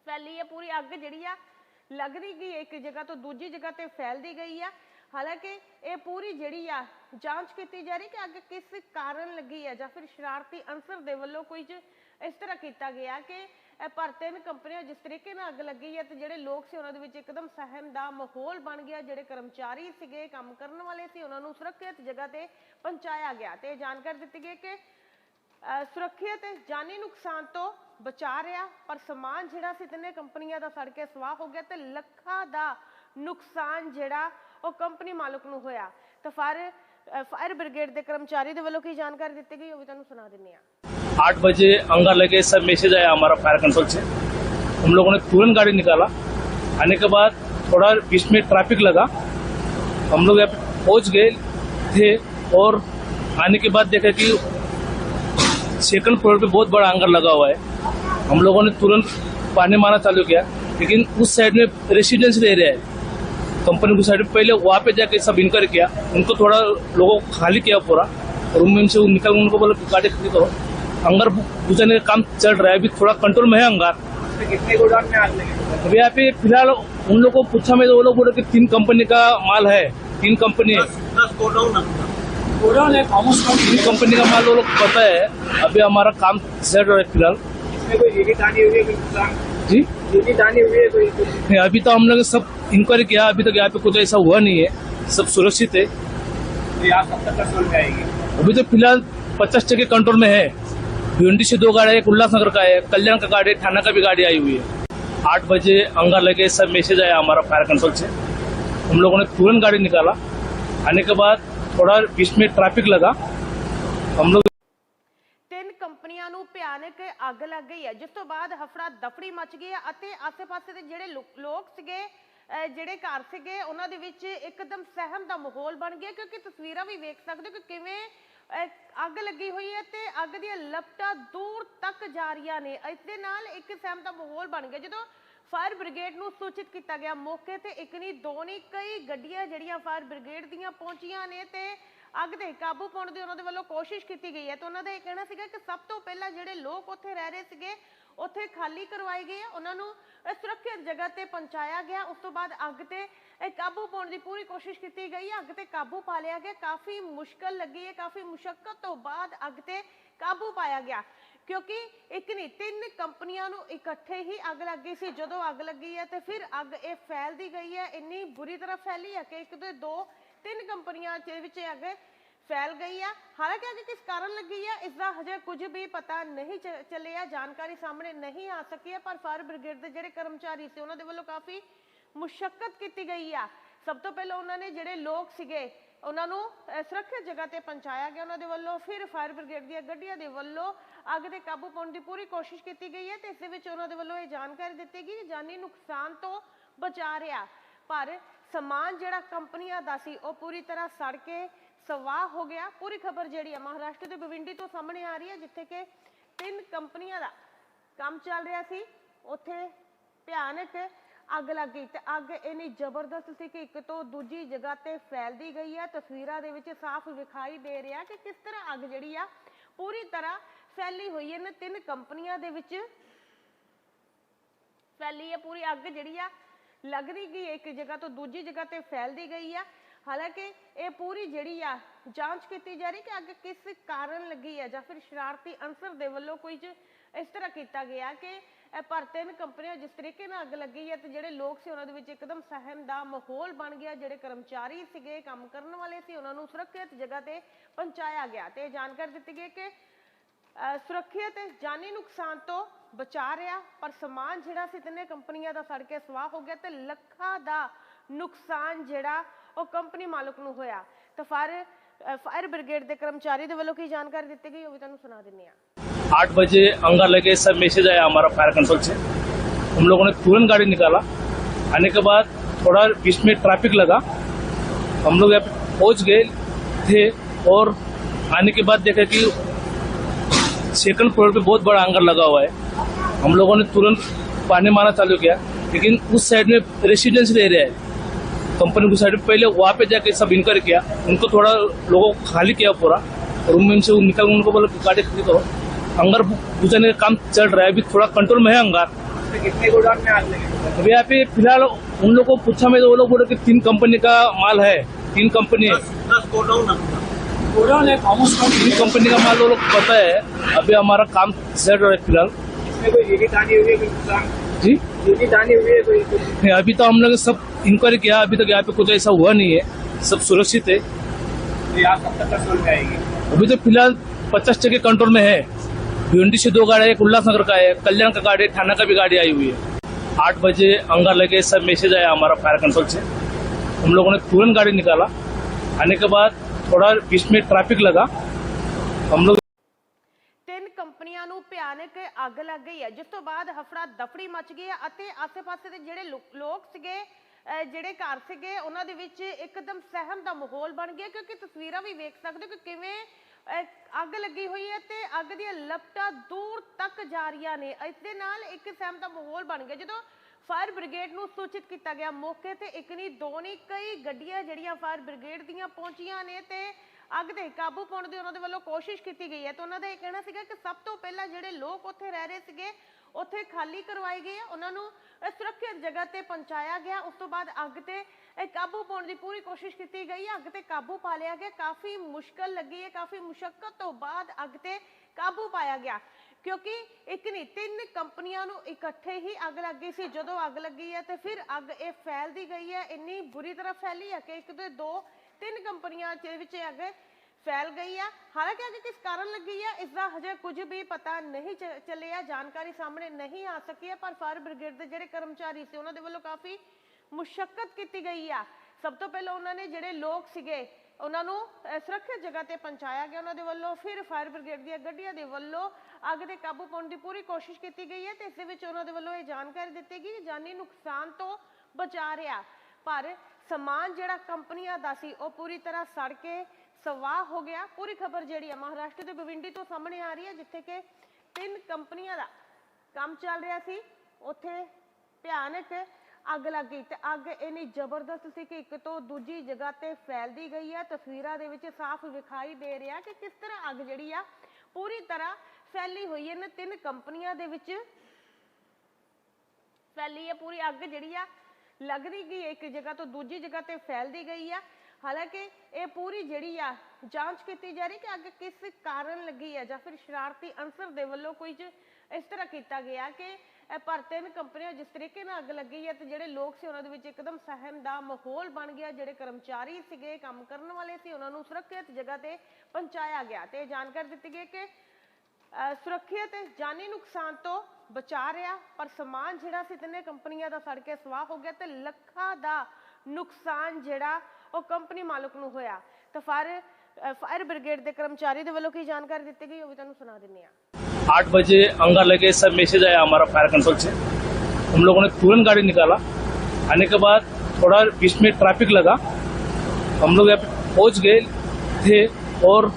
ਫੈਲੀ ਹੈ। ਪੂਰੀ ਅੱਗ ਜਿਹੜੀ ਆ ਲੱਗਦੀ ਗਈ ਇੱਕ ਜਗ੍ਹਾ ਤੋਂ ਦੂਜੀ ਜਗ੍ਹਾ ਤੇ ਫੈਲਦੀ ਗਈ ਆ। ਹਾਲਾਂਕਿ ਇਹ ਪੂਰੀ ਜਿਹੜੀ ਆ ਜਾਂਚ ਕੀਤੀ ਜਾ ਰਹੀ ਕਿ ਅੱਗ ਕਿਸ ਕਾਰਨ ਲੱਗੀ ਹੈ ਜਾਂ ਫਿਰ ਸ਼ਰਾਰਤੀ ਅਨਸਰ ਦੇ ਵੱਲੋਂ ਕੁਝ ਇਸ ਤਰ੍ਹਾਂ ਕੀਤਾ ਗਿਆ ਕਿ ਪਰ ਤਿੰਨ ਕੰਪਨੀਆਂ ਜਿਸ ਤਰੀਕੇ ਨਾਲ ਅੱਗ ਲੱਗੀ ਹੈ ਤੇ ਜਿਹੜੇ ਲੋਕ ਸੀ ਉਹਨਾਂ ਦੇ ਵਿੱਚ ਇੱਕਦਮ ਸਹਿਮ ਦਾ ਮਾਹੌਲ ਬਣ ਗਿਆ। ਜਿਹੜੇ ਕਰਮਚਾਰੀ ਸੀਗੇ, ਕੰਮ ਕਰਨ ਵਾਲੇ ਸੀ, ਉਹਨਾਂ ਨੂੰ ਸੁਰੱਖਿਅਤ ਜਗ੍ਹਾ ਤੇ ਪਹੁੰਚਾਇਆ ਗਿਆ ਤੇ ਜਾਣਕਾਰੀ ਦਿੱਤੀ ਗਈ ਕਿ ਸੁਰੱਖਿਅਤ ਜਾਨੀ ਨੁਕਸਾਨ ਤੋਂ ਬਚਾ ਰਿਹਾ, ਪਰ ਸਮਾਨ ਜਿਹੜਾ ਸੀ ਤਿੰਨੇ ਕੰਪਨੀਆਂ ਦਾ ਸੜ ਕੇ ਸਵਾਹ ਹੋ ਗਿਆ ਤੇ ਲੱਖਾਂ ਦਾ ਨੁਕਸਾਨ ਜਿਹੜਾ ਉਹ ਕੰਪਨੀ ਮਾਲਕ ਨੂੰ ਹੋਇਆ ਤਾਂ ਫਾਇਰ ਅਹ ਫਾਇਰ ਬ੍ਰਿਗੇਡ ਦੇ ਕਰਮਚਾਰੀ ਦੇ ਵੱਲੋਂ ਕੀ ਜਾਣਕਾਰੀ ਦਿੱਤੀ ਗਈ ਉਹ ਵੀ ਤੁਹਾਨੂੰ ਸੁਣਾ ਦਿੰਨੇ ਆ आठ बजे अंगार लगे सब मैसेज आया हमारा फायर कंट्रोल से हम लोगों ने तुरंत गाड़ी निकाला आने के बाद थोड़ा बीच में ट्रैफिक लगा हम लोग यहाँ पे पहुंच गए थे और आने के बाद देखा कि सेकंड फ्लोर पे बहुत बड़ा अंगार लगा हुआ है हम लोगों ने तुरंत पानी मारना चालू किया लेकिन उस साइड में रेसिडेंशियल एरिया है कंपनी की साइड पहले वहाँ पे जाके सब इंक्वायरी किया। उनको थोड़ा लोगों को खाली किया पूरा। रूम में से निकल, उनको बोला गाड़ी खड़ी करो। अंगार बुझाने का काम चल रहा है। अभी थोड़ा कंट्रोल में है अंगार। अभी यहाँ पे फ़िलहाल उन लोगों को पूछा, मैं तो वो लोग बोले कि तीन कंपनी का माल है। तीन कंपनी है। है तीन कंपनी का माल वो लोग पता है अभी हमारा काम चल रहा है फ़िलहाल। है जी हुई है कोई नहीं अभी तो हम लोग सब इंक्वायरी किया अभी तक यहाँ पे कुछ ऐसा हुआ नहीं है। सब सुरक्षित है। कब तक कंट्रोल में आएगी अभी तो फ़िलहाल पचास टके कंट्रोल में है। भिवंडी से दो गाड़ी एक उल्लासनगर का है कल्याण का गाड़ी है थाना का भी गाड़ी आई हुई है। आठ बजे अंगार लगे सब मैसेज आया हमारा फायर कंट्रोल से। हम लोगों ने तुरंत गाड़ी निकाला। आने के बाद थोड़ा बीच में ट्रैफ़िक लगा। हम लोग ਕੰਪਨੀਆਂ ਨੂੰ ਭਿਆਨਕ ਅੱਗ ਲੱਗ ਗਈ ਹੈ, ਜਿਸ ਤੋਂ ਬਾਅਦ ਹਫੜਾ ਦਫੜੀ ਮਚ ਗਈ ਹੈ ਅਤੇ ਆਸ-ਪਾਸੇ ਦੇ ਜਿਹੜੇ ਲੋ- ਲੋਕ ਸੀਗੇ, ਅਹ ਜਿਹੜੇ ਘਰ ਸੀਗੇ, ਉਹਨਾਂ ਦੇ ਵਿੱਚ ਇੱਕਦਮ ਸਹਿਮ ਦਾ ਮਾਹੌਲ ਬਣ ਗਿਆ, ਕਿਉਂਕਿ ਤਸਵੀਰਾਂ ਵੀ ਵੇਖ ਸਕਦੇ ਹੋ ਕਿ ਕਿਵੇਂ, ਅਹ ਅੱਗ ਲੱਗੀ ਹੋਈ ਹੈ ਤੇ ਅੱਗ ਦੀਆਂ ਲਪਟਾਂ ਦੂਰ ਤੱਕ ਜਾ ਰਹੀਆਂ ਨੇ। ਇਸ ਦੇ ਨਾਲ ਇੱਕ ਸਹਿਮ ਦਾ ਮਾਹੌਲ ਬਣ ਗਿਆ, ਜਦੋਂ ਫਾਇਰ ਬ੍ਰਿਗੇਡ ਨੂੰ ਸੂਚਿਤ ਕੀਤਾ ਗਿਆ ਮੌਕੇ ਤੇ ਇੱਕ ਨਹੀਂ, ਦੋ ਨਹੀਂ, ਕਈ ਗੱਡੀਆਂ ਜਿਹੜੀਆਂ ਫਾਇਰ ਬ੍ਰਿਗੇਡ ਦੀਆਂ ਪਹੁੰਚੀਆਂ ਨੇ ਤੇ ਅੱਗ ਤੇ ਕਾਬੂ ਪਾਉਣ ਦੀ ਉਹਨਾਂ ਦੇ ਵੱਲੋਂ ਕੋਸ਼ਿਸ਼ ਕੀਤੀ ਗਈ ਹੈ ਤੇ ਉਹਨਾਂ ਦਾ ਇਹ ਕਹਿਣਾ ਸੀਗਾ ਕਿ ਸਭ ਤੋਂ ਪਹਿਲਾਂ ਜਿਹੜੇ ਲੋਕ ਉੱਥੇ ਰਹਿ ਰਹੇ ਸੀਗੇ, ਉੱਥੇ ਖਾਲੀ ਕਰਵਾਏ ਗਏ ਉਹਨਾਂ ਨੂੰ ਸੁਰੱਖਿਅਤ ਜਗ੍ਹਾ ਤੇ ਪਹੁੰਚਾਇਆ ਗਿਆ। ਉਸ ਤੋਂ ਬਾਅਦ ਅੱਗ ਤੇ ਕਾਬੂ ਪਾਉਣ ਦੀ ਪੂਰੀ ਕੋਸ਼ਿਸ਼ ਕੀਤੀ ਗਈ ਅੱਗ ਤੇ ਕਾਬੂ ਪਾ ਲਿਆ ਗਿਆ। ਕਾਫੀ ਮੁਸ਼ਕਲ ਲੱਗੀ ਹੈ, ਕਾਫੀ ਮੁਸ਼ਕਲ ਤੋਂ ਬਾਅਦ ਅੱਗ ਤੇ ਕਾਬੂ ਪਾਇਆ ਗਿਆ। ਕਿਉਂਕਿ ਇੱਕ ਨਹੀਂ, ਤਿੰਨ ਕੰਪਨੀਆਂ ਨੂੰ ਇਕੱਠੇ ਹੀ ਅੱਗ ਲੱਗ ਗਈ ਸੀ। ਜਦੋਂ ਅੱਗ ਲੱਗੀ ਹੈ ਤੇ ਫਿਰ ਅੱਗ ਇਹ ਫੈਲਦੀ ਗਈ ਹੈ। ਇੰਨੀ ਬੁਰੀ ਤਰ੍ਹਾਂ ਫੈਲੀ ਹੈ ਕਿ ਇੱਕ ਦੇ ਦੋ ਤਿੰਨ ਕੰਪਨੀਆਂ ਦੇ ਵਿੱਚ ਇਹ ਫੈਲ ਗਈ ਆ। ਹਾਲਾਂਕਿ ਅੱਗ ਕਿਸ ਕਾਰਨ ਲੱਗੀ ਆ, ਇਸ ਦਾ ਹਜੇ ਕੁਝ ਵੀ ਪਤਾ ਨਹੀਂ ਚੱਲਿਆ, ਜਾਣਕਾਰੀ ਸਾਹਮਣੇ ਨਹੀਂ ਆ ਸਕੀ ਹੈ ਪਰ ਫਾਇਰ ਬ੍ਰਿਗੇਡ ਦੇ ਜਿਹੜੇ ਕਰਮਚਾਰੀ ਸੀ, ਉਹਨਾਂ ਦੇ ਵੱਲੋਂ ਕਾਫੀ ਮੁਸ਼ਕਲ ਕੀਤੀ ਗਈ ਆ। ਸਭ ਤੋਂ ਪਹਿਲਾਂ ਉਹਨਾਂ ਨੇ ਜਿਹੜੇ ਲੋਕ ਸੀਗੇ, ਉਹਨਾਂ ਨੂੰ ਸੁਰੱਖਿਅਤ ਜਗ੍ਹਾ ਤੇ ਪਹੁੰਚਾਇਆ ਗਿਆ ਉਹਨਾਂ ਦੇ ਵੱਲੋਂ। ਫਿਰ ਫਾਇਰ ਬ੍ਰਿਗੇਡ ਦੀਆਂ ਗੱਡੀਆਂ ਦੇ ਵੱਲੋਂ ਅੱਗ ਤੇ ਕਾਬੂ ਪਾਉਣ ਦੀ ਪੂਰੀ ਕੋਸ਼ਿਸ਼ ਕੀਤੀ ਗਈ ਹੈ ਤੇ ਇਸ ਦੇ ਵਿੱਚ ਉਹਨਾਂ ਦੇ ਵੱਲੋਂ ਇਹ ਜਾਣਕਾਰੀ ਦਿੱਤੀ ਗਈ ਜਾਨੀ ਨੁਕਸਾਨ ਤੋਂ ਬਚਾ ਰਿਹਾ। ਪਰ ਸਮਾਨ ਜਿਹੜਾ ਕੰਪਨੀਆਂ ਦਾ ਸੀ, ਉਹ ਪੂਰੀ ਤਰ੍ਹਾਂ ਸੜ ਕੇ ਸਵਾਹ ਹੋ ਗਿਆ। ਪੂਰੀ ਖਬਰ ਜਿਹੜੀ ਹੈ ਮਹਾਰਾਸ਼ਟਰ ਦੇ ਬਵਿੰਡੀ ਤੋਂ ਸਾਹਮਣੇ ਆ ਰਹੀ ਹੈ, ਜਿੱਥੇ ਕਿ ਤਿੰਨ ਕੰਪਨੀਆਂ ਦਾ ਕੰਮ ਚੱਲ ਰਿਹਾ ਸੀ। ਉੱਥੇ ਭਿਆਨਕ ਅੱਗ ਲੱਗ ਗਈ ਤੇ ਅੱਗ ਇੰਨੀ ਜ਼ਬਰਦਸਤ ਸੀ ਕਿ ਇੱਕ ਤੋਂ ਦੂਜੀ ਜਗ੍ਹਾ ਤੇ ਫੈਲਦੀ ਗਈ ਹੈ। ਤਸਵੀਰਾਂ ਦੇ ਵਿੱਚ ਸਾਫ਼ ਵਿਖਾਈ ਦੇ ਰਿਹਾ ਕਿ ਕਿਸ ਤਰ੍ਹਾਂ ਅੱਗ ਜਿਹੜੀ ਆ, ਪੂਰੀ ਤਰ੍ਹਾਂ ਫੈਲੀ ਹੋਈ ਹੈ। ਇਹਨਾਂ ਤਿੰਨ ਕੰਪਨੀਆਂ ਦੇ ਵਿੱਚ ਫੈਲੀ ਹੈ ਪੂਰੀ ਅੱਗ ਜਿਹੜੀ ਆ ਲੱਗਦੀ ਗਈ ਇੱਕ ਜਗ੍ਹਾ ਤੋਂ ਦੂਜੀ ਜਗ੍ਹਾ ਤੇ ਫੈਲਦੀ ਗਈ ਆ। ਹਾਲਾਂਕਿ ਇਹ ਪੂਰੀ ਜਿਹੜੀ ਆ, ਜਾਂਚ ਕੀਤੀ ਜਾ ਰਹੀ ਕਿ ਅੱਗ ਕਿਸ ਕਾਰਨ ਲੱਗੀ ਹੈ ਜਾਂ ਫਿਰ ਸ਼ਰਾਰਤੀ ਅਨਸਰ ਦੇ ਵੱਲੋਂ ਕੁਝ ਇਸ ਤਰ੍ਹਾਂ ਕੀਤਾ ਗਿਆ ਕਿ ਪਰ ਤਿੰਨ ਕੰਪਨੀਆਂ ਜਿਸ ਤਰੀਕੇ ਨਾਲ ਅੱਗ ਲੱਗੀ ਹੈ ਤੇ ਜਿਹੜੇ ਲੋਕ ਸੀ ਉਹਨਾਂ ਦੇ ਵਿੱਚ ਇੱਕਦਮ ਸਹਿਮ ਦਾ ਮਾਹੌਲ ਬਣ ਗਿਆ। ਜਿਹੜੇ ਕਰਮਚਾਰੀ ਸੀਗੇ, ਕੰਮ ਕਰਨ ਵਾਲੇ ਸੀ, ਉਹਨਾਂ ਨੂੰ ਸੁਰੱਖਿਅਤ ਜਗ੍ਹਾ ਤੇ ਪਹੁੰਚਾਇਆ ਗਿਆ ਤੇ ਜਾਣਕਾਰੀ ਦਿੱਤੀ ਗਈ ਕਿ ਸੁਰੱਖਿਅਤ ਜਾਨੀ ਨੁਕਸਾਨ ਤੋਂ ਬਚਾ ਰਿਹਾ ਪਰ ਸਮਾਨ ਜਿਹੜਾ ਸੀ ਤਿੰਨੇ ਕੰਪਨੀਆਂ ਦਾ ਸੜ ਕੇ ਸਵਾਹ ਹੋ ਗਿਆ ਤੇ ਲੱਖਾਂ ਦਾ ਨੁਕਸਾਨ ਜਿਹੜਾ ਉਹ ਕੰਪਨੀ ਮਾਲਕ ਨੂੰ ਹੋਇਆ ਤਾਂ ਫਾਇਰ ਫਾਇਰ ਬ੍ਰਿਗੇਡ ਦੇ ਕਰਮਚਾਰੀ ਦੇ ਵੱਲੋਂ ਕੀ ਜਾਣਕਾਰੀ ਦਿੱਤੀ ਗਈ ਉਹ ਵੀ ਤੁਹਾਨੂੰ ਸੁਣਾ ਦਿੰਨੇ ਆ आठ बजे अंगार लगे सब मैसेज आया हमारा फायर कंट्रोल से हम लोगों ने तुरंत गाड़ी निकाला आने के बाद थोड़ा बीच में ट्रैफिक लगा हम लोग यहाँ पे पहुंच गए थे और आने के बाद देखा कि सेकंड फ्लोर पे बहुत बड़ा अंगार लगा हुआ है। हम लोगों ने तुरंत पानी मारना चालू किया लेकिन उस साइड में रेसिडेंशियल एरिया है। कंपनी की साइड पहले वहाँ पे जाके सब इनकर किया उनको थोड़ा लोगों को खाली किया पूरा रूम में से निकल उनको बोला गाड़ी खाली करो। अंगार बुझाने का काम चल रहा है अभी थोड़ा कंट्रोल में है अंगार कितने गोदाम में आग लगी? अभी यहाँ पे फ़िलहाल उन लोगों को पूछा मैं तो वो लोग बोले कि तीन कंपनी का माल है तीन कंपनी है। दस गोडाउन गोडाउन है कॉमर्स कंपनी का माल वो लोग पता है अभी हमारा काम सेट हो रहा है फ़िलहाल है जी? है नहीं, अभी तो हम लोग सब इंक्वायरी किया अभी तक यहाँ पे कुछ ऐसा हुआ नहीं है। सब सुरक्षित है। तो अभी तो फ़िलहाल पचास टके कंट्रोल में है। भिवंडी से दो गाड़ी एक उल्लासनगर का है कल्याण का गाड़ी है थाना का भी गाड़ी आई हुई है। आठ बजे अंगार लगे सब मैसेज आया हमारा फायर कंट्रोल से। हम लोगों ने तुरंत गाड़ी निकाला। आने के बाद थोड़ा बीच में ट्रैफिक लगा हम लोग ਤਿੰਨ ਕੰਪਨੀਆਂ ਨੂੰ ਭਿਆਨਕ ਅੱਗ ਲੱਗ ਗਈ ਹੈ ਜਿਸ ਤੋਂ ਬਾਅਦ ਹਫੜਾ ਦਫੜੀ ਮਚ ਗਈ ਹੈ ਅਤੇ ਆਸ-ਪਾਸੇ ਦੇ ਜਿਹੜੇ ਲੋ- ਲੋਕ ਸੀਗੇ ਅਹ ਜਿਹੜੇ ਘਰ ਸੀਗੇ ਉਹਨਾਂ ਦੇ ਵਿੱਚ ਇੱਕਦਮ ਸਹਿਮ ਦਾ ਮਾਹੌਲ ਬਣ ਗਿਆ ਕਿਉਂਕਿ ਤਸਵੀਰਾਂ ਵੀ ਵੇਖ ਸਕਦੇ ਹੋ ਕਿ ਕਿਵੇਂ ਅਹ ਅੱਗ ਲੱਗੀ ਹੋਈ ਹੈ ਤੇ ਅੱਗ ਦੀਆਂ ਲਪਟਾਂ ਦੂਰ ਤੱਕ ਜਾ ਰਹੀਆਂ ਨੇ ਇਸ ਦੇ ਨਾਲ ਇੱਕ ਸਹਿਮ ਦਾ ਮਾਹੌਲ ਬਣ ਗਿਆ ਜਦੋਂ ਫਾਇਰ ਬ੍ਰਿਗੇਡ ਨੂੰ ਸੂਚਿਤ ਕੀਤਾ ਗਿਆ। ਮੌਕੇ ਤੇ ਇੱਕ ਨਹੀਂ, ਦੋ ਨਹੀਂ, ਕਈ ਗੱਡੀਆਂ ਜਿਹੜੀਆਂ ਫਾਇਰ ਬ੍ਰਿਗੇਡ ਦੀਆਂ ਪਹੁੰਚੀਆਂ ਨੇ ਤੇ ਅੱਗ ਤੇ ਕਾਬੂ ਪਾਉਣ ਦੀ ਉਹਨਾਂ ਦੇ ਵੱਲੋਂ ਕੋਸ਼ਿਸ਼ ਕੀਤੀ ਗਈ ਹੈ। ਤੇ ਉਹਨਾਂ ਦਾ ਇਹ ਕਹਿਣਾ ਸੀਗਾ ਕਿ ਸਭ ਤੋਂ ਪਹਿਲਾਂ ਜਿਹੜੇ ਲੋਕ ਉੱਥੇ ਰਹਿ ਰਹੇ ਸੀਗੇ, ਉੱਥੇ ਖਾਲੀ ਕਰਵਾਏ ਗਏ ਆ। ਉਹਨਾਂ ਨੂੰ ਸੁਰੱਖਿਅਤ ਜਗ੍ਹਾ ਤੇ ਪਹੁੰਚਾਇਆ ਗਿਆ। ਉਸ ਤੋਂ ਬਾਅਦ ਅੱਗ ਤੇ ਕਾਬੂ ਪਾਉਣ ਦੀ ਪੂਰੀ ਕੋਸ਼ਿਸ਼ ਕੀਤੀ ਗਈ। ਅੱਗ ਤੇ ਕਾਬੂ ਪਾ ਲਿਆ ਗਿਆ। ਕਾਫੀ ਮੁਸ਼ਕਲ ਲੱਗੀ ਹੈ। ਕਾਫੀ ਮੁਸ਼ਕਲ ਤੋਂ ਬਾਅਦ ਅੱਗ ਤੇ ਕਾਬੂ ਪਾਇਆ ਗਿਆ। ਕਿਉਂਕਿ ਇੱਕ ਨਹੀਂ, ਤਿੰਨ ਕੰਪਨੀਆਂ ਨੂੰ ਇਕੱਠੇ ਹੀ ਅੱਗ ਲੱਗ ਗਈ ਸੀ। ਜਦੋਂ ਅੱਗ ਲੱਗੀ ਹੈ ਤੇ ਫਿਰ ਅੱਗ ਇਹ ਫੈਲਦੀ ਗਈ ਹੈ। ਇੰਨੀ ਬੁਰੀ ਤਰ੍ਹਾਂ ਫੈਲੀ ਹੈ ਕਿ ਇੱਕ ਦੇ ਦੋ, ਤਿੰਨ ਕੰਪਨੀਆਂ ਦੇ ਵਿੱਚ ਅੱਗ ਫੈਲ ਗਈ ਆ। ਹਾਲਾਂਕਿ ਅੱਗ ਕਿਸ ਕਾਰਨ ਲੱਗੀ ਹੈ ਇਸ ਦਾ ਹਜੇ ਕੁਝ ਵੀ ਪਤਾ ਨਹੀਂ ਚੱਲਿਆ, ਜਾਣਕਾਰੀ ਸਾਹਮਣੇ ਨਹੀਂ ਆ ਸਕੀ ਹੈ, ਪਰ ਫਾਇਰ ਬ੍ਰਿਗੇਡ ਦੇ ਜਿਹੜੇ ਕਰਮਚਾਰੀ ਸੀ, ਉਹਨਾਂ ਦੇ ਵੱਲੋਂ ਕਾਫੀ ਮੁਸ਼ਕਲ ਕੀਤੀ ਗਈ ਆ। ਸਭ ਤੋਂ ਪਹਿਲਾਂ ਉਹਨਾਂ ਨੇ ਜਿਹੜੇ ਲੋਕ ਸੀਗੇ ਉਹਨਾਂ ਨੂੰ ਸੁਰੱਖਿਅਤ ਜਗ੍ਹਾ ਤੇ ਪਹੁੰਚਾਇਆ ਗਿਆ ਉਹਨਾਂ ਦੇ ਵੱਲੋਂ। ਫਿਰ ਫਾਇਰ ਬ੍ਰਿਗੇਡ ਦੀਆਂ ਗੱਡੀਆਂ ਦੇ ਵੱਲੋਂ ਅੱਗ ਤੇ ਕਾਬੂ ਪਾਉਣ ਦੀ ਪੂਰੀ ਕੋਸ਼ਿਸ਼ ਕੀਤੀ ਗਈ ਹੈ ਤੇ ਇਸ ਦੇ ਵਿੱਚ ਉਹਨਾਂ ਦੇ ਵੱਲੋਂ ਇਹ ਜਾਣਕਾਰੀ ਦਿੱਤੀ ਗਈ ਕਿ ਜਾਨੀ ਨੁਕਸਾਨ ਤੋਂ ਬਚਾ ਰਿਹਾ। ਪਰ ਸਮਾਨ ਜਿਹੜਾ ਕੰਪਨੀਆਂ ਦਾ ਸੀ, ਉਹ ਪੂਰੀ ਤਰ੍ਹਾਂ ਸੜ ਕੇ ਸਵਾਹ ਹੋ ਗਿਆ। ਪੂਰੀ ਖਬਰ ਜਿਹੜੀ ਹੈ ਮਹਾਰਾਸ਼ਟਰ ਦੇ ਬਵਿੰਡੀ ਤੋਂ ਸਾਹਮਣੇ ਆ ਰਹੀ ਹੈ, ਜਿੱਥੇ ਕਿ ਤਿੰਨ ਕੰਪਨੀਆਂ ਦਾ ਕੰਮ ਚੱਲ ਰਿਹਾ ਸੀ। ਉੱਥੇ ਭਿਆਨਕ ਅੱਗ ਲੱਗ ਗਈ ਤੇ ਅੱਗ ਇੰਨੀ ਜ਼ਬਰਦਸਤ ਸੀ ਕਿ ਇੱਕ ਤੋਂ ਦੂਜੀ ਜਗ੍ਹਾ ਤੇ ਫੈਲਦੀ ਗਈ ਹੈ। ਤਸਵੀਰਾਂ ਦੇ ਵਿੱਚ ਸਾਫ਼ ਵਿਖਾਈ ਦੇ ਰਿਹਾ ਕਿ ਕਿਸ ਤਰ੍ਹਾਂ ਅੱਗ ਜਿਹੜੀ ਆ ਪੂਰੀ ਤਰ੍ਹਾਂ ਫੈਲੀ ਹੋਈ ਹੈ। ਇਹਨਾਂ ਤਿੰਨ ਕੰਪਨੀਆਂ ਦੇ ਵਿੱਚ ਫੈਲੀ ਹੈ। ਪੂਰੀ ਅੱਗ ਜਿਹੜੀ ਆ ਲੱਗਦੀ ਗਈ ਇੱਕ ਜਗ੍ਹਾ ਤੋਂ ਦੂਜੀ ਜਗ੍ਹਾ ਤੇ ਫੈਲਦੀ ਗਈ ਆ। ਹਾਲਾਂਕਿ ਇਹ ਪੂਰੀ ਜਿਹੜੀ ਆ ਜਾਂਚ ਕੀਤੀ ਜਾ ਰਹੀ ਕਿ ਅੱਗ ਕਿਸ ਕਾਰਨ ਲੱਗੀ ਹੈ ਜਾਂ ਫਿਰ ਸ਼ਰਾਰਤੀ ਅਨਸਰ ਦੇ ਵੱਲੋਂ ਕੁਝ ਇਸ ਤਰ੍ਹਾਂ ਕੀਤਾ ਗਿਆ ਕਿ ਇਹ ਪਰ ਤਿੰਨ ਕੰਪਨੀਆਂ ਜਿਸ ਤਰੀਕੇ ਨਾਲ ਅੱਗ ਲੱਗੀ ਹੈ ਤੇ ਜਿਹੜੇ ਲੋਕ ਸੀ ਉਹਨਾਂ ਦੇ ਵਿੱਚ ਇੱਕਦਮ ਸਹਿਮ ਦਾ ਮਾਹੌਲ ਬਣ ਗਿਆ। ਜਿਹੜੇ ਕਰਮਚਾਰੀ ਸੀਗੇ, ਕੰਮ ਕਰਨ ਵਾਲੇ ਸੀ, ਉਹਨਾਂ ਨੂੰ ਸੁਰੱਖਿਅਤ ਜਗ੍ਹਾ ਤੇ ਪਹੁੰਚਾਇਆ ਗਿਆ ਤੇ ਜਾਣਕਾਰੀ ਦਿੱਤੀ ਗਈ ਕਿ ਸੁਰੱਖਿਅਤ ਜਾਨੀ ਨੁਕਸਾਨ ਤੋਂ ਬਚਾ ਰਿਹਾ, ਪਰ ਸਮਾਨ ਜਿਹੜਾ ਸੀ ਤਿੰਨੇ ਕੰਪਨੀਆਂ ਦਾ ਸੜ ਕੇ ਸਵਾਹ ਹੋ ਗਿਆ ਤੇ ਲੱਖਾਂ ਦਾ ਨੁਕਸਾਨ ਜਿਹੜਾ ਉਹ ਕੰਪਨੀ ਮਾਲਕ ਨੂੰ ਹੋਇਆ। ਤਾਂ ਫਾਇਰ ਫਾਇਰ ਬ੍ਰਿਗੇਡ ਦੇ ਕਰਮਚਾਰੀ ਦੇ ਵੱਲੋਂ ਕੀ ਜਾਣਕਾਰੀ ਦਿੱਤੀ ਗਈ ਉਹ ਵੀ ਤੁਹਾਨੂੰ ਸੁਣਾ ਦਿੰਨੇ ਆ आठ बजे अंगार लगे सब मैसेज आया हमारा फायर कंट्रोल से। हम लोगों ने तुरंत गाड़ी निकाला। आने के बाद थोड़ा बीच में ट्रैफ़िक लगा। हम लोग यहाँ पे पहुँच गए, थे और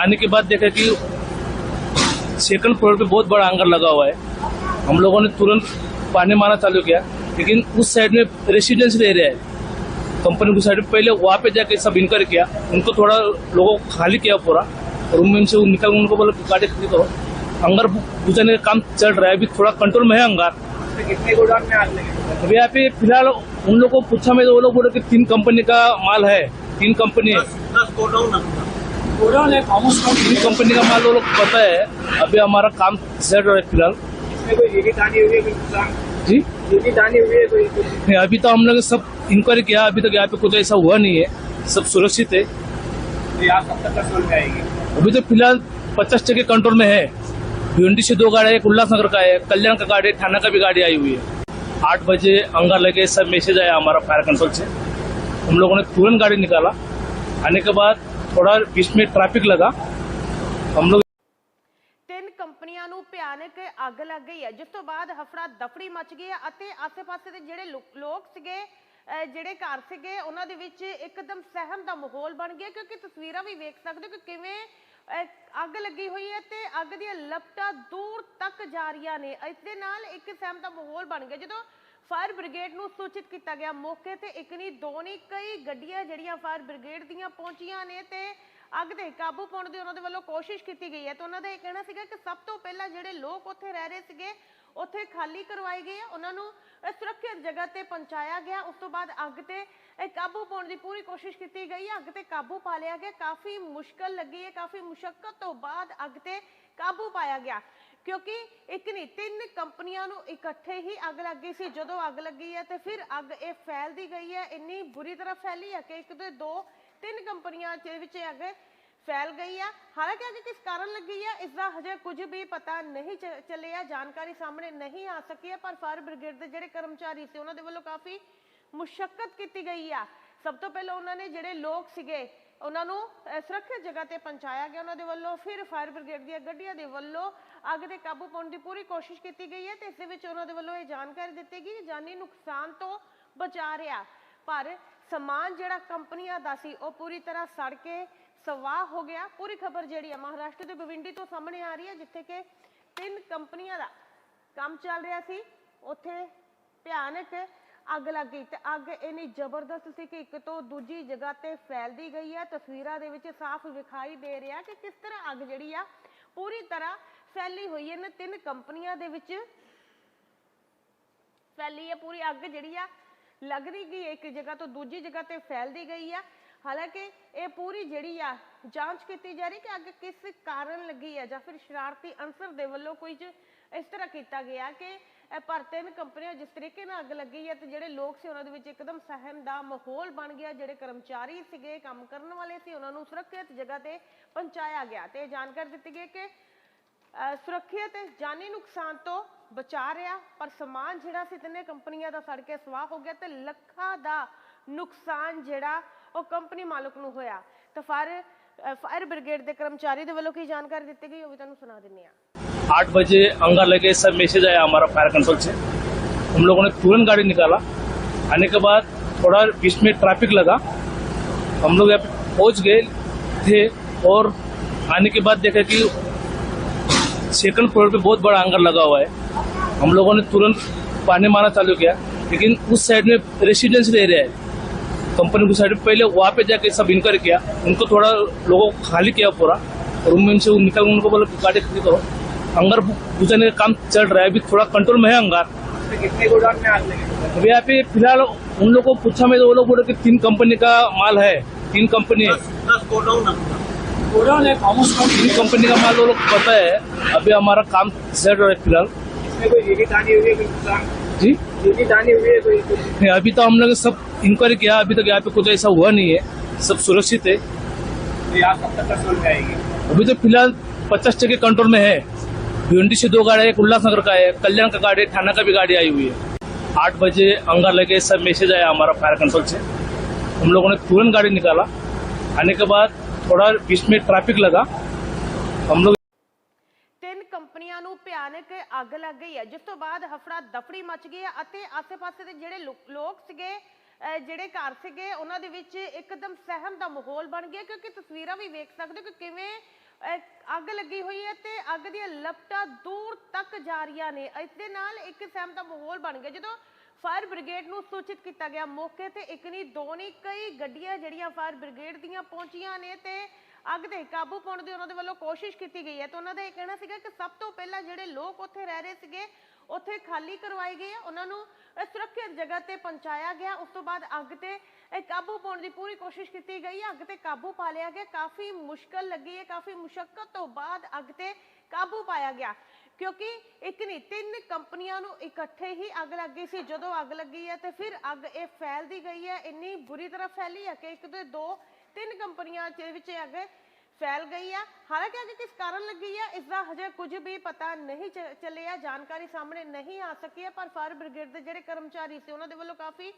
आने के बाद देखा कि सेकंड फ्लोर पे बहुत बड़ा आंगर लगा हुआ है। हम लोगों ने तुरंत पानी मारना चालू किया, लेकिन उस साइड में रेसिडेंशियल एरिया है। कंपनी की साइड में पहले वहाँ पे जाके सब इनक्वायरी किया। उनको थोड़ा लोगों को खाली किया पूरा रूम में से निकल, उनको बोला गाड़ी करो। अंगार बुझाने का काम चल रहा है अभी थोड़ा कंट्रोल में है अंगार। तो कितने में आग लगी अभी यहाँ पे फ़िलहाल उन लोगों को पूछा मैं तो वो लोग बोले कि तीन कंपनी का माल है तीन कंपनी है। तीन कंपनी का माल वो लोग पता है अभी हमारा काम चल रहा है फ़िलहाल। है जी? हुई है नहीं अभी तो हम लोग सब इंक्वायरी किया अभी तक यहाँ पे कुछ ऐसा हुआ नहीं है सब सुरक्षित है। तो अभी तो फ़िलहाल पचास टके कंट्रोल में है। भिवंडी से दो गाड़ी एक उल्लासनगर का है कल्याण का गाड़ी है थाना का भी गाड़ी आई हुई है आठ बजे अंगार लगे सब मैसेज आया हमारा फायर कंट्रोल से हम लोगों ने तुरंत गाड़ी निकाला आने के बाद थोड़ा बीच में ट्रैफिक लगा हम लोग ਤਿੰਨ ਕੰਪਨੀਆਂ ਨੂੰ ਭਿਆਨਕ ਅੱਗ ਲੱਗ ਗਈ ਹੈ ਜਿਸ ਤੋਂ ਬਾਅਦ ਹਫੜਾ ਦਫੜੀ ਮਚ ਗਈ ਹੈ ਅਤੇ ਆਸ-ਪਾਸੇ ਦੇ ਜਿਹੜੇ ਲੋ- ਲੋਕ ਸੀਗੇ ਅਹ ਜਿਹੜੇ ਘਰ ਸੀਗੇ ਉਹਨਾਂ ਦੇ ਵਿੱਚ ਇੱਕਦਮ ਸਹਿਮ ਦਾ ਮਾਹੌਲ ਬਣ ਗਿਆ ਕਿਉਂਕਿ ਤਸਵੀਰਾਂ ਵੀ ਵੇਖ ਸਕਦੇ ਹੋ ਕਿ ਕਿਵੇਂ ਅਹ ਅੱਗ ਲੱਗੀ ਹੋਈ ਹੈ ਤੇ ਅੱਗ ਦੀਆਂ ਲਪਟਾਂ ਦੂਰ ਤੱਕ ਜਾ ਰਹੀਆਂ ਨੇ। ਇਸ ਦੇ ਨਾਲ ਇੱਕ ਸਹਿਮ ਦਾ ਮਾਹੌਲ ਬਣ ਗਿਆ। ਜਦੋਂ ਫਾਇਰ ਬ੍ਰਿਗੇਡ ਨੂੰ ਸੂਚਿਤ ਕੀਤਾ ਗਿਆ ਮੌਕੇ ਤੇ ਇੱਕ ਨਹੀਂ, ਦੋ ਨਹੀਂ, ਕਈ ਗੱਡੀਆਂ ਜਿਹੜੀਆਂ ਫਾਇਰ ਬ੍ਰਿਗੇਡ ਦੀਆਂ ਪਹੁੰਚੀਆਂ ਨੇ ਤੇ ਅੱਗ ਤੇ ਕਾਬੂ ਪਾਉਣ ਦੀ ਉਹਨਾਂ ਦੇ ਵੱਲੋਂ ਕੋਸ਼ਿਸ਼ ਕੀਤੀ ਗਈ ਹੈ। ਤੇ ਉਹਨਾਂ ਦਾ ਇਹ ਕਹਿਣਾ ਸੀਗਾ ਕਿ ਸਭ ਤੋਂ ਪਹਿਲਾਂ ਜਿਹੜੇ ਲੋਕ ਉੱਥੇ ਰਹਿ ਰਹੇ ਸੀਗੇ ਉੱਥੇ ਖਾਲੀ ਕਰਵਾਏ ਗਏ ਆ। ਉਹਨਾਂ ਨੂੰ ਸੁਰੱਖਿਅਤ ਜਗ੍ਹਾ ਤੇ ਪਹੁੰਚਾਇਆ ਗਿਆ। ਉਸ ਤੋਂ ਬਾਅਦ ਅੱਗ ਤੇ ਕਾਬੂ ਪਾਉਣ ਦੀ ਪੂਰੀ ਕੋਸ਼ਿਸ਼ ਕੀਤੀ ਗਈ ਅੱਗ ਤੇ ਕਾਬੂ ਪਾ ਲਿਆ ਗਿਆ। ਕਾਫੀ ਮੁਸ਼ਕਲ ਲੱਗੀ ਹੈ। ਕਾਫੀ ਮੁਸ਼ਕਲ ਤੋਂ ਬਾਅਦ ਅੱਗ ਤੇ ਕਾਬੂ ਪਾਇਆ ਗਿਆ। ਕਿਉਂਕਿ ਇੱਕ ਨਹੀਂ, ਤਿੰਨ ਕੰਪਨੀਆਂ ਨੂੰ ਇਕੱਠੇ ਹੀ ਅੱਗ ਲੱਗੀ ਸੀ। ਜਦੋਂ ਅੱਗ ਲੱਗੀ ਹੈ ਤੇ ਫਿਰ ਅੱਗ ਇਹ ਫੈਲਦੀ ਗਈ ਹੈ। ਇੰਨੀ ਬੁਰੀ ਤਰ੍ਹਾਂ ਫੈਲੀ ਹੈ ਕਿ ਇੱਕ ਤੋਂ ਦੋ, ਤਿੰਨ ਕੰਪਨੀਆਂ ਦੇ ਵਿੱਚ ਅੱਗ ਫੈਲ ਗਈ ਆ। ਹਾਲਾਂਕਿ ਅੱਗ ਕਿਸ ਕਾਰਨ ਲੱਗੀ ਆ, ਇਸ ਦਾ ਹਜੇ ਕੁਝ ਵੀ ਪਤਾ ਨਹੀਂ ਚੱਲਿਆ, ਜਾਣਕਾਰੀ ਸਾਹਮਣੇ ਨਹੀਂ ਆ ਸਕੀ ਹੈ ਪਰ ਫਾਇਰ ਬ੍ਰਿਗੇਡ ਦੇ ਜਿਹੜੇ ਕਰਮਚਾਰੀ ਸੀ, ਉਹਨਾਂ ਦੇ ਵੱਲੋਂ ਕਾਫੀ ਮੁਸ਼ਕਲ ਕੀਤੀ ਗਈ ਆ। ਸਭ ਤੋਂ ਪਹਿਲਾਂ ਉਹਨਾਂ ਨੇ ਜਿਹੜੇ ਲੋਕ ਸੀਗੇ, ਉਹਨਾਂ ਨੂੰ ਸੁਰੱਖਿਅਤ ਜਗ੍ਹਾ ਤੇ ਪਹੁੰਚਾਇਆ ਗਿਆ ਉਹਨਾਂ ਦੇ ਵੱਲੋਂ। ਫਿਰ ਫਾਇਰ ਬ੍ਰਿਗੇਡ ਦੀਆਂ ਗੱਡੀਆਂ ਦੇ ਵੱਲੋਂ ਅੱਗ ਦੇ ਕਾਬੂ ਪਾਉਣ ਦੀ ਪੂਰੀ ਕੋਸ਼ਿਸ਼ ਕੀਤੀ ਗਈ ਹੈ ਤੇ ਇਸ ਦੇ ਵਿੱਚ ਉਹਨਾਂ ਦੇ ਵੱਲੋਂ ਇਹ ਜਾਣਕਾਰੀ ਦਿੱਤੀ ਗਈ ਕਿ ਜਾਨੀ ਨੁਕਸਾਨ ਤੋਂ ਬਚਾ ਰਿਹਾ। ਪਰ ਸਮਾਨ ਜਿਹੜਾ ਕੰਪਨੀਆਂ ਦਾ ਸੀ, ਉਹ ਪੂਰੀ ਤਰ੍ਹਾਂ ਸੜ ਕੇ ਸਵਾਹ ਹੋ ਗਿਆ। ਪੂਰੀ ਖਬਰ ਜਿਹੜੀ ਹੈ ਮਹਾਰਾਸ਼ਟਰ ਦੇ ਬਵਿੰਡੀ ਤੋਂ ਸਾਹਮਣੇ ਆ ਰਹੀ ਹੈ, ਜਿੱਥੇ ਕਿ ਤਿੰਨ ਕੰਪਨੀਆਂ ਦਾ ਕੰਮ ਚੱਲ ਰਿਹਾ ਸੀ। ਉੱਥੇ ਭਿਆਨਕ ਅੱਗ ਲੱਗ ਗਈ ਤੇ ਅੱਗ ਇੰਨੀ ਜ਼ਬਰਦਸਤ ਸੀ ਕਿ ਇੱਕ ਤੋਂ ਦੂਜੀ ਜਗ੍ਹਾ ਤੇ ਫੈਲਦੀ ਗਈ ਹੈ। ਤਸਵੀਰਾਂ ਦੇ ਵਿੱਚ ਸਾਫ਼ ਵਿਖਾਈ ਦੇ ਰਿਹਾ ਕਿ ਕਿਸ ਤਰ੍ਹਾਂ ਅੱਗ ਜਿਹੜੀ ਆ ਪੂਰੀ ਤਰ੍ਹਾਂ ਫੈਲੀ ਹੋਈ ਹੈ। ਨਾ ਤਿੰਨ ਕੰਪਨੀਆਂ ਦੇ ਵਿੱਚ ਫੈਲੀ ਹੈ। ਪੂਰੀ ਅੱਗ ਜਿਹੜੀ ਆ ਲੱਗਦੀ ਗਈ ਇੱਕ ਜਗ੍ਹਾ ਤੋਂ ਦੂਜੀ ਜਗ੍ਹਾ ਤੇ ਫੈਲਦੀ ਗਈ ਆ। ਹਾਲਾਂਕਿ ਇਹ ਪੂਰੀ ਜਿਹੜੀ ਆ, ਜਾਂਚ ਕੀਤੀ ਜਾ ਰਹੀ ਕਿ ਅੱਗ ਕਿਸ ਕਾਰਨ ਲੱਗੀ ਹੈ ਜਾਂ ਫਿਰ ਸ਼ਰਾਰਤੀ ਅਨਸਰ ਦੇ ਵੱਲੋਂ ਕੁਝ ਇਸ ਤਰ੍ਹਾਂ ਕੀਤਾ ਗਿਆ ਕਿ ਪਰ ਤਿੰਨ ਕੰਪਨੀਆਂ ਜਿਸ ਤਰੀਕੇ ਨਾਲ ਅੱਗ ਲੱਗੀ ਹੈ ਤੇ ਜਿਹੜੇ ਲੋਕ ਸੀ ਉਹਨਾਂ ਦੇ ਵਿੱਚ ਇੱਕਦਮ ਸਹਿਮ ਦਾ ਮਾਹੌਲ ਬਣ ਗਿਆ, ਜਿਹੜੇ ਕਰਮਚਾਰੀ ਸੀਗੇ, ਕੰਮ ਕਰਨ ਵਾਲੇ ਸੀ, ਉਹਨਾਂ ਨੂੰ ਸੁਰੱਖਿਅਤ ਜਗ੍ਹਾ ਤੇ ਪਹੁੰਚਾਇਆ ਗਿਆ ਤੇ ਜਾਣਕਾਰੀ ਦਿੱਤੀ ਗਈ ਕਿ ਸੁਰੱਖਿਅਤ ਜਾਨੀ ਨੁਕਸਾਨ ਤੋਂ ਬਚਾ ਰਿਹਾ, ਪਰ ਸਮਾਨ ਜਿਹੜਾ ਸੀ ਤਿੰਨੇ ਕੰਪਨੀਆਂ ਦਾ ਸੜ ਕੇ ਸਵਾਹ ਹੋ ਗਿਆ ਤੇ ਲੱਖਾਂ ਦਾ ਨੁਕਸਾਨ ਜਿਹੜਾ ਉਹ ਕੰਪਨੀ ਮਾਲਕ ਨੂੰ ਹੋਇਆ ਤਾਂ ਫਾਇਰ ਅਹ ਫਾਇਰ ਬ੍ਰਿਗੇਡ ਦੇ ਕਰਮਚਾਰੀ ਦੇ ਵੱਲੋਂ ਕੀ ਜਾਣਕਾਰੀ ਦਿੱਤੀ ਗਈ ਉਹ ਵੀ ਤੁਹਾਨੂੰ ਸੁਣਾ ਦਿੰਨੇ ਆ आठ बजे अंगार लगे सब मैसेज आया हमारा फायर कंट्रोल से हम लोगों ने तुरंत गाड़ी निकाला आने के बाद थोड़ा बीच में ट्रैफिक लगा हम लोग यहाँ पे पहुंच गए थे और आने के बाद देखा कि सेकंड फ्लोर पे बहुत बड़ा अंगार लगा हुआ है हम लोगों ने तुरंत पानी मारना चालू किया लेकिन उस साइड में रेसिडेंशियल एरिया है कंपनी की साइड पहले वहाँ पे जाके सब इंक्वायरी किया। उनको थोड़ा लोगों को खाली किया पूरा। रूम में से निकल उनको बोला गाड़ी खाली करो। अंगार बुझाने का काम चल रहा है। अभी थोड़ा कंट्रोल में है अंगार। कितने गोदाम में आग लगी? अभी यहाँ पे फ़िलहाल उन लोगों को पूछा मैं तो वो लोग बोले कि तीन कंपनी का माल है। तीन कंपनी है। गोडाउन है तीन कंपनी का माल वो लोग पता है। अभी हमारा काम चल रहा है फ़िलहाल। है जी? हुई है अभी तो हम लोग सब इंक्वायरी किया अभी तक यहाँ पे कुछ ऐसा हुआ नहीं है। सब सुरक्षित है। अभी तो फ़िलहाल पचास टके कंट्रोल में है। भिंडी से दो गाड़ी है एक उल्लासनगर का है कल्याण का गाड़ी है थाना का भी गाड़ी आई हुई है। आठ बजे अंगार लगे सब मैसेज आया हमारा फायर कंट्रोल से। हम लोगों ने तुरंत गाड़ी निकाला। आने के बाद थोड़ा बीच में ट्रैफ़िक लगा। हम लोग ਭਿਆਨਕ ਅੱਗ ਲੱਗ ਗਈ ਹੈ, ਜਿਸ ਤੋਂ ਬਾਅਦ ਹਫੜਾ ਦਫੜੀ ਮਚ ਗਈ ਹੈ ਅਤੇ ਆਸ-ਪਾਸੇ ਦੇ ਜਿਹੜੇ ਲੋਕ ਸੀਗੇ ਜਿਹੜੇ ਘਰ ਸੀਗੇ, ਉਹਨਾਂ ਦੇ ਵਿੱਚ ਇੱਕਦਮ ਸਹਿਮ ਦਾ ਮਾਹੌਲ ਬਣ ਗਿਆ, ਕਿਉਂਕਿ ਤਸਵੀਰਾਂ ਵੀ ਵੇਖ ਸਕਦੇ ਹੋ ਕਿ ਕਿਵੇਂ ਅੱਗ ਲੱਗੀ ਹੋਈ ਹੈ ਤੇ ਅੱਗ ਦੀਆਂ ਲਪਟਾਂ ਦੂਰ ਤੱਕ ਜਾ ਰਹੀਆਂ ਨੇ। ਇਸ ਦੇ ਨਾਲ ਇੱਕ ਸਹਿਮ ਦਾ ਮਾਹੌਲ ਬਣ ਗਿਆ, ਜਦੋਂ ਫਾਇਰ ਬ੍ਰਿਗੇਡ ਨੂੰ ਸੂਚਿਤ ਕੀਤਾ ਗਿਆ ਮੌਕੇ ਤੇ, ਇੱਕ ਨਹੀਂ, ਦੋ ਨਹੀਂ, ਕਈ ਗੱਡੀਆਂ ਜਿਹੜੀਆਂ ਫਾਇਰ ਬ੍ਰਿਗੇਡ ਦੀਆਂ ਪਹੁੰਚੀਆਂ ਨੇ ਤੇ ਅੱਗ ਤੇ ਕਾਬੂ ਪਾਉਣ ਦੀ ਉਹਨਾਂ ਦੇ ਵੱਲੋਂ ਕੋਸ਼ਿਸ਼ ਕੀਤੀ ਗਈ ਹੈ ਤੇ ਉਹਨਾਂ ਦਾ ਇਹ ਕਹਿਣਾ ਸੀਗਾ ਕਿ ਸਭ ਤੋਂ ਪਹਿਲਾਂ ਜਿਹੜੇ ਲੋਕ ਉੱਥੇ ਰਹਿ ਰਹੇ ਸੀਗੇ, ਉੱਥੇ ਖਾਲੀ ਕਰਵਾਏ ਗਏ ਉਹਨਾਂ ਨੂੰ ਸੁਰੱਖਿਅਤ ਜਗ੍ਹਾ ਤੇ ਪਹੁੰਚਾਇਆ ਗਿਆ। ਉਸ ਤੋਂ ਬਾਅਦ ਅੱਗ ਤੇ ਕਾਬੂ ਪਾਉਣ ਦੀ ਪੂਰੀ ਕੋਸ਼ਿਸ਼ ਕੀਤੀ ਗਈ। ਹੈ ਅੱਗ ਤੇ ਕਾਬੂ ਪਾ ਲਿਆ ਗਿਆ। ਕਾਫੀ ਮੁਸ਼ਕਲ ਲੱਗੀ ਹੈ, ਕਾਫੀ ਮੁਸ਼ਕਲ ਤੋਂ ਬਾਅਦ ਅੱਗ ਤੇ ਕਾਬੂ ਪਾਇਆ ਗਿਆ। ਕਿਉਂਕਿ ਇੱਕ ਨਹੀਂ, ਤਿੰਨ ਕੰਪਨੀਆਂ ਨੂੰ ਇਕੱਠੇ ਹੀ ਅੱਗ ਲੱਗ ਗਈ ਸੀ। ਜਦੋਂ ਅੱਗ ਲੱਗੀ ਹੈ ਤੇ ਫਿਰ ਅੱਗ ਇਹ ਫੈਲਦੀ ਗਈ ਹੈ। ਇੰਨੀ ਬੁਰੀ ਤਰ੍ਹਾਂ ਫੈਲੀ ਹੈ ਕਿ ਇੱਕ ਦੇ ਦੋ ਤਿੰਨ ਕੰਪਨੀਆਂ ਦੇ ਵਿੱਚ ਇਹ ਫੈਲ ਗਈ ਆ। ਹਾਲਾਂਕਿ ਅੱਗ ਕਿਸ ਕਾਰਨ ਲੱਗੀ ਆ, ਇਸ ਦਾ ਹਜੇ ਕੁਝ ਵੀ ਪਤਾ ਨਹੀਂ ਚੱਲਿਆ, ਜਾਣਕਾਰੀ ਸਾਹਮਣੇ ਨਹੀਂ ਆ ਸਕੀ ਹੈ ਪਰ ਫਾਇਰ ਬ੍ਰਿਗੇਡ ਦੇ ਜਿਹੜੇ ਕਰਮਚਾਰੀ ਸੀ, ਉਹਨਾਂ ਦੇ ਵੱਲੋਂ ਕਾਫੀ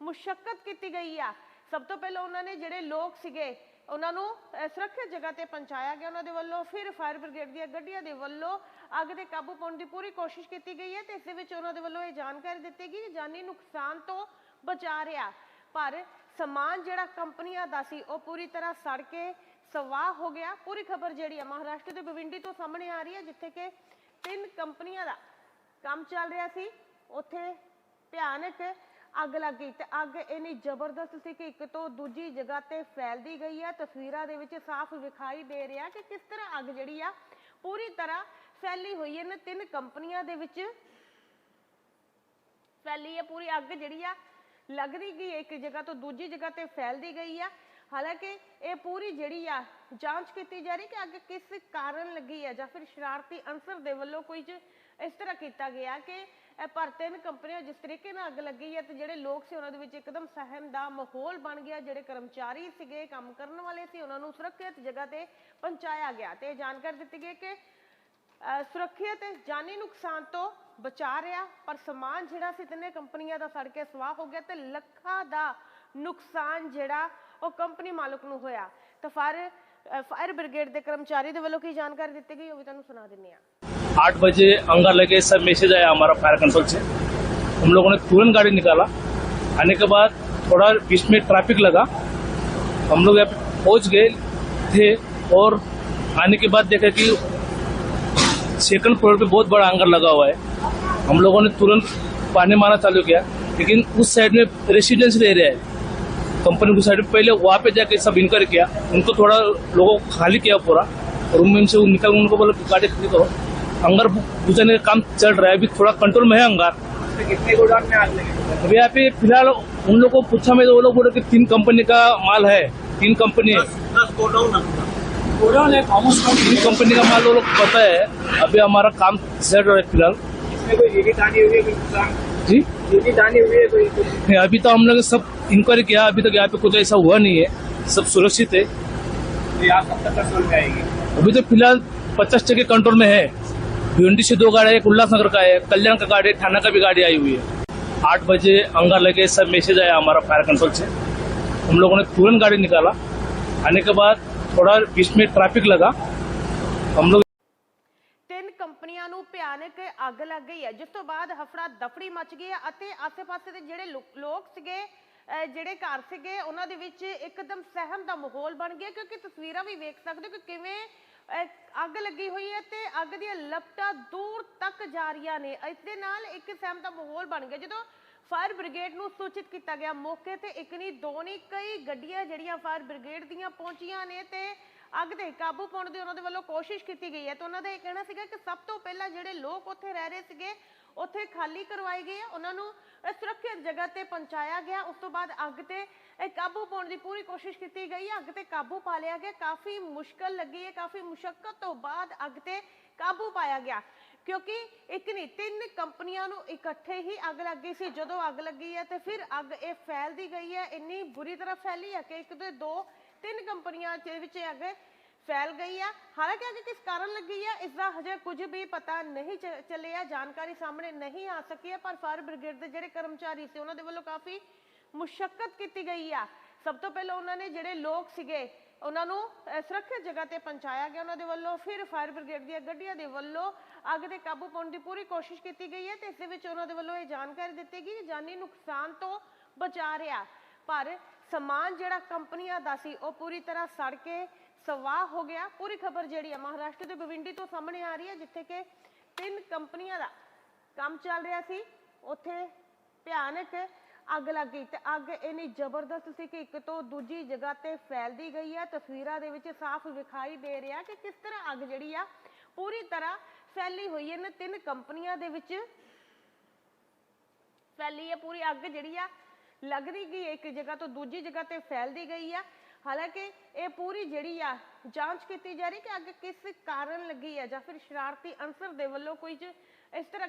ਮੁਸ਼ਕਲ ਕੀਤੀ ਗਈ ਆ। ਸਭ ਤੋਂ ਪਹਿਲਾਂ ਉਹਨਾਂ ਨੇ ਜਿਹੜੇ ਲੋਕ ਸੀਗੇ, ਉਹਨਾਂ ਨੂੰ ਸੁਰੱਖਿਅਤ ਜਗ੍ਹਾ ਤੇ ਪਹੁੰਚਾਇਆ ਗਿਆ। ਉਹਨਾਂ ਦੇ ਵੱਲੋਂ ਫਿਰ ਫਾਇਰ ਬ੍ਰਿਗੇਡ ਦੀਆਂ ਗੱਡੀਆਂ ਦੇ ਵੱਲੋਂ ਅੱਗ ਤੇ ਕਾਬੂ ਪਾਉਣ ਦੀ ਪੂਰੀ ਕੋਸ਼ਿਸ਼ ਕੀਤੀ ਗਈ ਹੈ ਤੇ ਇਸ ਦੇ ਵਿੱਚ ਉਹਨਾਂ ਦੇ ਵੱਲੋਂ ਇਹ ਜਾਣਕਾਰੀ ਦਿੱਤੀ ਗਈ ਕਿ ਜਾਨੀ ਨੁਕਸਾਨ ਤੋਂ ਬਚਾ ਰਿਹਾ। ਪਰ ਸਮਾਨ ਜਿਹੜਾ ਕੰਪਨੀਆਂ ਦਾ ਸੀ, ਉਹ ਪੂਰੀ ਤਰ੍ਹਾਂ ਸੜ ਕੇ ਸਵਾਹ ਹੋ ਗਿਆ। ਪੂਰੀ ਖਬਰ ਜਿਹੜੀ ਹੈ ਮਹਾਰਾਸ਼ਟਰ ਦੇ ਬਵਿੰਡੀ ਤੋਂ ਸਾਹਮਣੇ ਆ ਰਹੀ ਹੈ, ਜਿੱਥੇ ਕਿ ਤਿੰਨ ਕੰਪਨੀਆਂ ਦਾ ਕੰਮ ਚੱਲ ਰਿਹਾ ਸੀ। ਉੱਥੇ ਭਿਆਨਕ ਅੱਗ ਲੱਗ ਤੇ ਅੱਗ ਇੰਨੀ ਜ਼ਬਰਦਸਤ ਸੀ ਕਿ ਇੱਕ ਤੋਂ ਦੂਜੀ ਜਗ੍ਹਾ ਤੇ ਫੈਲਦੀ ਗਈ ਹੈ। ਤਸਵੀਰਾਂ ਦੇ ਵਿੱਚ ਸਾਫ਼ ਵਿਖਾਈ ਦੇ ਰਿਹਾ ਕਿ ਕਿਸ ਤਰ੍ਹਾਂ ਅੱਗ ਜਿਹੜੀ ਆ ਪੂਰੀ ਤਰ੍ਹਾਂ ਫੈਲੀ ਹੋਈ ਹੈ। ਇਹਨਾਂ ਤਿੰਨ ਕੰਪਨੀਆਂ ਦੇ ਵਿੱਚ ਫੈਲੀ ਹੈ ਪੂਰੀ ਅੱਗ ਜਿਹੜੀ ਆ ਲੱਗਦੀ ਗਈ ਇੱਕ ਜਗ੍ਹਾ ਤੋਂ ਦੂਜੀ ਜਗ੍ਹਾ ਤੇ ਫੈਲਦੀ ਗਈ ਆ। ਹਾਲਾਂਕਿ ਇਹ ਪੂਰੀ ਜਿਹੜੀ ਆ, ਜਾਂਚ ਕੀਤੀ ਜਾ ਰਹੀ ਕਿ ਅੱਗ ਕਿਸ ਕਾਰਨ ਲੱਗੀ ਹੈ ਜਾਂ ਫਿਰ ਸ਼ਰਾਰਤੀ ਅਨਸਰ ਦੇ ਵੱਲੋਂ ਕੁਝ ਇਸ ਤਰ੍ਹਾਂ ਕੀਤਾ ਗਿਆ ਕਿ ਪਰ ਤਿੰਨ ਕੰਪਨੀਆਂ ਜਿਸ ਤਰੀਕੇ ਨਾਲ ਅੱਗ ਲੱਗੀ ਹੈ ਤੇ ਜਿਹੜੇ ਲੋਕ ਸੀ ਉਹਨਾਂ ਦੇ ਵਿੱਚ ਇੱਕਦਮ ਸਹਿਮ ਦਾ ਮਾਹੌਲ ਬਣ ਗਿਆ। ਜਿਹੜੇ ਕਰਮਚਾਰੀ ਸੀਗੇ, ਕੰਮ ਕਰਨ ਵਾਲੇ ਸੀ, ਉਹਨਾਂ ਨੂੰ ਸੁਰੱਖਿਅਤ ਜਗ੍ਹਾ ਤੇ ਪਹੁੰਚਾਇਆ ਗਿਆ ਤੇ ਜਾਣਕਾਰੀ ਦਿੱਤੀ ਗਈ ਕਿ ਸੁਰੱਖਿਅਤ ਜਾਨੀ ਨੁਕਸਾਨ ਤੋਂ ਬਚਾ ਰਿਹਾ ਪਰ ਸਮਾਨ ਜਿਹੜਾ ਸੀ ਤਿੰਨੇ ਕੰਪਨੀਆਂ ਦਾ ਸੜ ਕੇ ਸਵਾਹ ਹੋ ਗਿਆ ਤੇ ਲੱਖਾਂ ਦਾ ਨੁਕਸਾਨ ਜਿਹੜਾ ਉਹ ਕੰਪਨੀ ਮਾਲਕ ਨੂੰ ਹੋਇਆ ਤਾਂ ਫਾਇਰ ਅਹ ਫਾਇਰ ਬ੍ਰਿਗੇਡ ਦੇ ਕਰਮਚਾਰੀ ਦੇ ਵੱਲੋਂ ਕੀ ਜਾਣਕਾਰੀ ਦਿੱਤੀ ਗਈ ਉਹ ਵੀ ਤੁਹਾਨੂੰ ਸੁਣਾ ਦਿੰਨੇ ਆ आठ बजे अंगार लगे सब मैसेज आया हमारा फायर कंट्रोल से हम लोगों ने तुरंत गाड़ी निकाला आने के बाद थोड़ा बीच में ट्रैफिक लगा हम लोग यहाँ पे पहुंच गए थे और आने के बाद देखा कि सेकंड फ्लोर पे बहुत बड़ा अंगार लगा हुआ है हम लोगों ने तुरंत पानी मारना चालू किया लेकिन उस साइड में रेसिडेंशियल एरिया है। कंपनी की साइड में पहले वहाँ पे जाके सब इनक्वायरी किया उनको थोड़ा लोगों को खाली किया पूरा रूम में से निकल उनको बोला कि गाड़ी खाली करो। अंगार बुझाने का काम चल रहा है अभी थोड़ा कंट्रोल में है अंगार। तो कितने गोडाउन में आग लगी? अभी यहाँ पे फ़िलहाल उन लोगों को पूछा मैं तो वो लोग बोले कि तीन कंपनी का माल है तीन कंपनी है। गोडाउन है। तीन कंपनी का माल वो लोग पता है। अभी हमारा काम चल रहा है फ़िलहाल। इसमें कोई जीवित हुई है कोई जी? जीवित हुई है कोई नहीं, अभी तो हम लोग सब इंक्वायरी किया अभी तक यहाँ पे कुछ ऐसा हुआ नहीं है। सब सुरक्षित है। तो आग कब तक कंट्रोल में आएगी? अभी तो फ़िलहाल पचास टके कंट्रोल में है। भिवंडी से दो गाड़ी एक उल्लासनगर का है कल्याण का गाड़ी है थाना का भी गाड़ी आई हुई है। आठ बजे अंगार लगे सब मैसेज आया हमारा फायर कंट्रोल से। हम लोगों ने तुरंत गाड़ी निकाला। आने के बाद थोड़ा बीच में ट्रैफ़िक लगा। हम लोग ਕੰਪਨੀਆਂ ਨੂੰ ਭਿਆਨਕ ਅੱਗ ਲੱਗ ਗਈ ਹੈ, ਜਿਸ ਤੋਂ ਬਾਅਦ ਹਫੜਾ ਦਫੜੀ ਮਚ ਗਈ ਹੈ ਅਤੇ ਆਸ-ਪਾਸੇ ਦੇ ਜਿਹੜੇ ਲੋਕ ਸੀਗੇ ਜਿਹੜੇ ਘਰ ਸੀਗੇ, ਉਹਨਾਂ ਦੇ ਵਿੱਚ ਇੱਕਦਮ ਸਹਿਮ ਦਾ ਮਾਹੌਲ ਬਣ ਗਿਆ, ਕਿਉਂਕਿ ਤਸਵੀਰਾਂ ਵੀ ਵੇਖ ਸਕਦੇ ਹੋ ਕਿ ਕਿਵੇਂ ਅੱਗ ਲੱਗੀ ਹੋਈ ਹੈ ਤੇ ਅੱਗ ਦੀਆਂ ਲਪਟਾਂ ਦੂਰ ਤੱਕ ਜਾ ਰਹੀਆਂ ਨੇ। ਇਸ ਦੇ ਨਾਲ ਇੱਕ ਸਹਿਮ ਦਾ ਮਾਹੌਲ ਬਣ ਗਿਆ, ਜਦੋਂ ਫਾਇਰ ਬ੍ਰਿਗੇਡ ਨੂੰ ਸੂਚਿਤ ਕੀਤਾ ਗਿਆ ਮੌਕੇ ਤੇ ਇੱਕ ਨਹੀਂ, ਦੋ ਨਹੀਂ, ਕਈ ਗੱਡੀਆਂ ਜਿਹੜੀਆਂ ਫਾਇਰ ਬ੍ਰਿਗੇਡ ਦੀਆਂ ਪਹੁੰਚੀਆਂ ਨੇ ਤੇ ਅੱਗ ਤੇ ਕਾਬੂ ਪਾਉਣ ਦੀ ਉਹਨਾਂ ਦੇ ਵੱਲੋਂ ਕੋਸ਼ਿਸ਼ ਕੀਤੀ ਗਈ ਹੈ ਤੇ ਉਹਨਾਂ ਦਾ ਇਹ ਕਹਿਣਾ ਸੀਗਾ ਕਿ ਸਭ ਤੋਂ ਪਹਿਲਾਂ ਜਿਹੜੇ ਲੋਕ ਉੱਥੇ ਰਹਿ ਰਹੇ ਸੀਗੇ, ਉੱਥੇ ਖਾਲੀ ਕਰਵਾਏ ਗਏ ਆ, ਉਹਨਾਂ ਨੂੰ ਸੁਰੱਖਿਅਤ ਜਗ੍ਹਾ ਤੇ ਪਹੁੰਚਾਇਆ ਗਿਆ। ਉਸ ਤੋਂ ਬਾਅਦ ਅੱਗ ਤੇ ਕਾਬੂ ਪਾਉਣ ਦੀ ਪੂਰੀ ਕੋਸ਼ਿਸ਼ ਕੀਤੀ ਗਈ ਅੱਗ ਤੇ ਕਾਬੂ ਪਾ ਲਿਆ ਗਿਆ। ਕਾਫੀ ਮੁਸ਼ਕਲ ਲੱਗੀ ਹੈ, ਕਾਫੀ ਮੁਸ਼ਕਲ ਤੋਂ ਬਾਅਦ ਅੱਗ ਤੇ ਕਾਬੂ ਪਾਇਆ ਗਿਆ। ਕਿਉਂਕਿ ਇੱਕ ਨਹੀਂ, ਤਿੰਨ ਕੰਪਨੀਆਂ ਨੂੰ ਇਕੱਠੇ ਹੀ ਅੱਗ ਲੱਗ ਗਈ ਸੀ। ਜਦੋਂ ਅੱਗ ਲੱਗੀ ਹੈ ਤੇ ਫਿਰ ਅੱਗ ਇਹ ਫੈਲਦੀ ਗਈ ਹੈ। ਇੰਨੀ ਬੁਰੀ ਤਰ੍ਹਾਂ ਫੈਲੀ ਹੈ ਕਿ ਇੱਕ ਦੇ ਦੋ ਤਿੰਨ ਕੰਪਨੀਆਂ ਦੇ ਵਿੱਚ ਇਹ ਫੈਲ ਗਈ ਆ। ਹਾਲਾਂਕਿ ਅੱਗ ਕਿਸ ਕਾਰਨ ਲੱਗੀ ਆ, ਇਸ ਦਾ ਹਜੇ ਕੁਝ ਵੀ ਪਤਾ ਨਹੀਂ ਚੱਲਿਆ, ਜਾਣਕਾਰੀ ਸਾਹਮਣੇ ਨਹੀਂ ਆ ਸਕੀ ਹੈ ਪਰ ਫਾਇਰ ਬ੍ਰਿਗੇਡ ਦੇ ਜਿਹੜੇ ਕਰਮਚਾਰੀ ਸੀ, ਉਹਨਾਂ ਦੇ ਵੱਲੋਂ ਕਾਫੀ ਮੁਸ਼ਕਲ ਕੀਤੀ ਗਈ ਆ। ਸਭ ਤੋਂ ਪਹਿਲਾਂ ਉਹਨਾਂ ਨੇ ਜਿਹੜੇ ਲੋਕ ਸੀਗੇ, ਉਹਨਾਂ ਨੂੰ ਸੁਰੱਖਿਅਤ ਜਗ੍ਹਾ ਤੇ ਪਹੁੰਚਾਇਆ ਗਿਆ। ਉਹਨਾਂ ਦੇ ਵੱਲੋਂ ਫਿਰ ਫਾਇਰ ਬ੍ਰਿਗੇਡ ਦੀਆਂ ਗੱਡੀਆਂ ਦੇ ਵੱਲੋਂ ਅੱਗ ਤੇ ਕਾਬੂ ਪਾਉਣ ਦੀ ਪੂਰੀ ਕੋਸ਼ਿਸ਼ ਕੀਤੀ ਗਈ ਹੈ ਤੇ ਇਸ ਦੇ ਵਿੱਚ ਉਹਨਾਂ ਦੇ ਵੱਲੋਂ ਇਹ ਜਾਣਕਾਰੀ ਦਿੱਤੀ ਗਈ ਕਿ ਜਾਨੀ ਨੁਕਸਾਨ ਤੋਂ ਬਚਾ ਰਿਹਾ। ਪਰ ਸਮਾਨ ਜਿਹੜਾ ਕੰਪਨੀਆਂ ਦਾ ਸੀ, ਉਹ ਪੂਰੀ ਤਰ੍ਹਾਂ ਸੜ ਕੇ ਸਵਾਹ ਹੋ ਗਿਆ। ਪੂਰੀ ਖਬਰ ਜਿਹੜੀ ਹੈ ਮਹਾਰਾਸ਼ਟਰ ਦੇ ਬਵਿੰਡੀ ਤੋਂ ਸਾਹਮਣੇ ਆ ਰਹੀ ਹੈ, ਜਿੱਥੇ ਕਿ ਤਿੰਨ ਕੰਪਨੀਆਂ ਦਾ ਕੰਮ ਚੱਲ ਰਿਹਾ ਸੀ। ਉੱਥੇ ਭਿਆਨਕ ਅੱਗ ਲੱਗ ਗਈ ਤੇ ਅੱਗ ਇੰਨੀ ਜ਼ਬਰਦਸਤ ਸੀ ਕਿ ਇੱਕ ਤੋਂ ਦੂਜੀ ਜਗ੍ਹਾ ਤੇ ਫੈਲਦੀ ਗਈ ਹੈ। ਤਸਵੀਰਾਂ ਦੇ ਵਿੱਚ ਸਾਫ਼ ਵਿਖਾਈ ਦੇ ਰਿਹਾ ਕਿ ਕਿਸ ਤਰ੍ਹਾਂ ਅੱਗ ਜਿਹੜੀ ਆ ਪੂਰੀ ਤਰ੍ਹਾਂ ਫੈਲੀ ਹੋਈ ਹੈ। ਇਹਨਾਂ ਤਿੰਨ ਕੰਪਨੀਆਂ ਦੇ ਵਿੱਚ ਫੈਲੀ ਹੈ ਪੂਰੀ ਅੱਗ ਜਿਹੜੀ ਆ। ਲੱਗਦੀ ਗਈ ਇੱਕ ਜਗ੍ਹਾ ਤੋਂ ਦੂਜੀ ਜਗ੍ਹਾ ਤੇ ਫੈਲਦੀ ਗਈ ਆ। ਹਾਲਾਂਕਿ ਇਹ ਪੂਰੀ ਜਿਹੜੀ ਆ, ਜਾਂਚ ਕੀਤੀ ਜਾ ਰਹੀ ਕਿ ਅੱਗ ਕਿਸ ਕਾਰਨ ਲੱਗੀ ਹੈ ਜਾਂ ਫਿਰ ਸ਼ਰਾਰਤੀ ਅਨਸਰ ਦੇ ਵੱਲੋਂ ਕੋਈ ਇਸ ਤਰ੍ਹਾਂ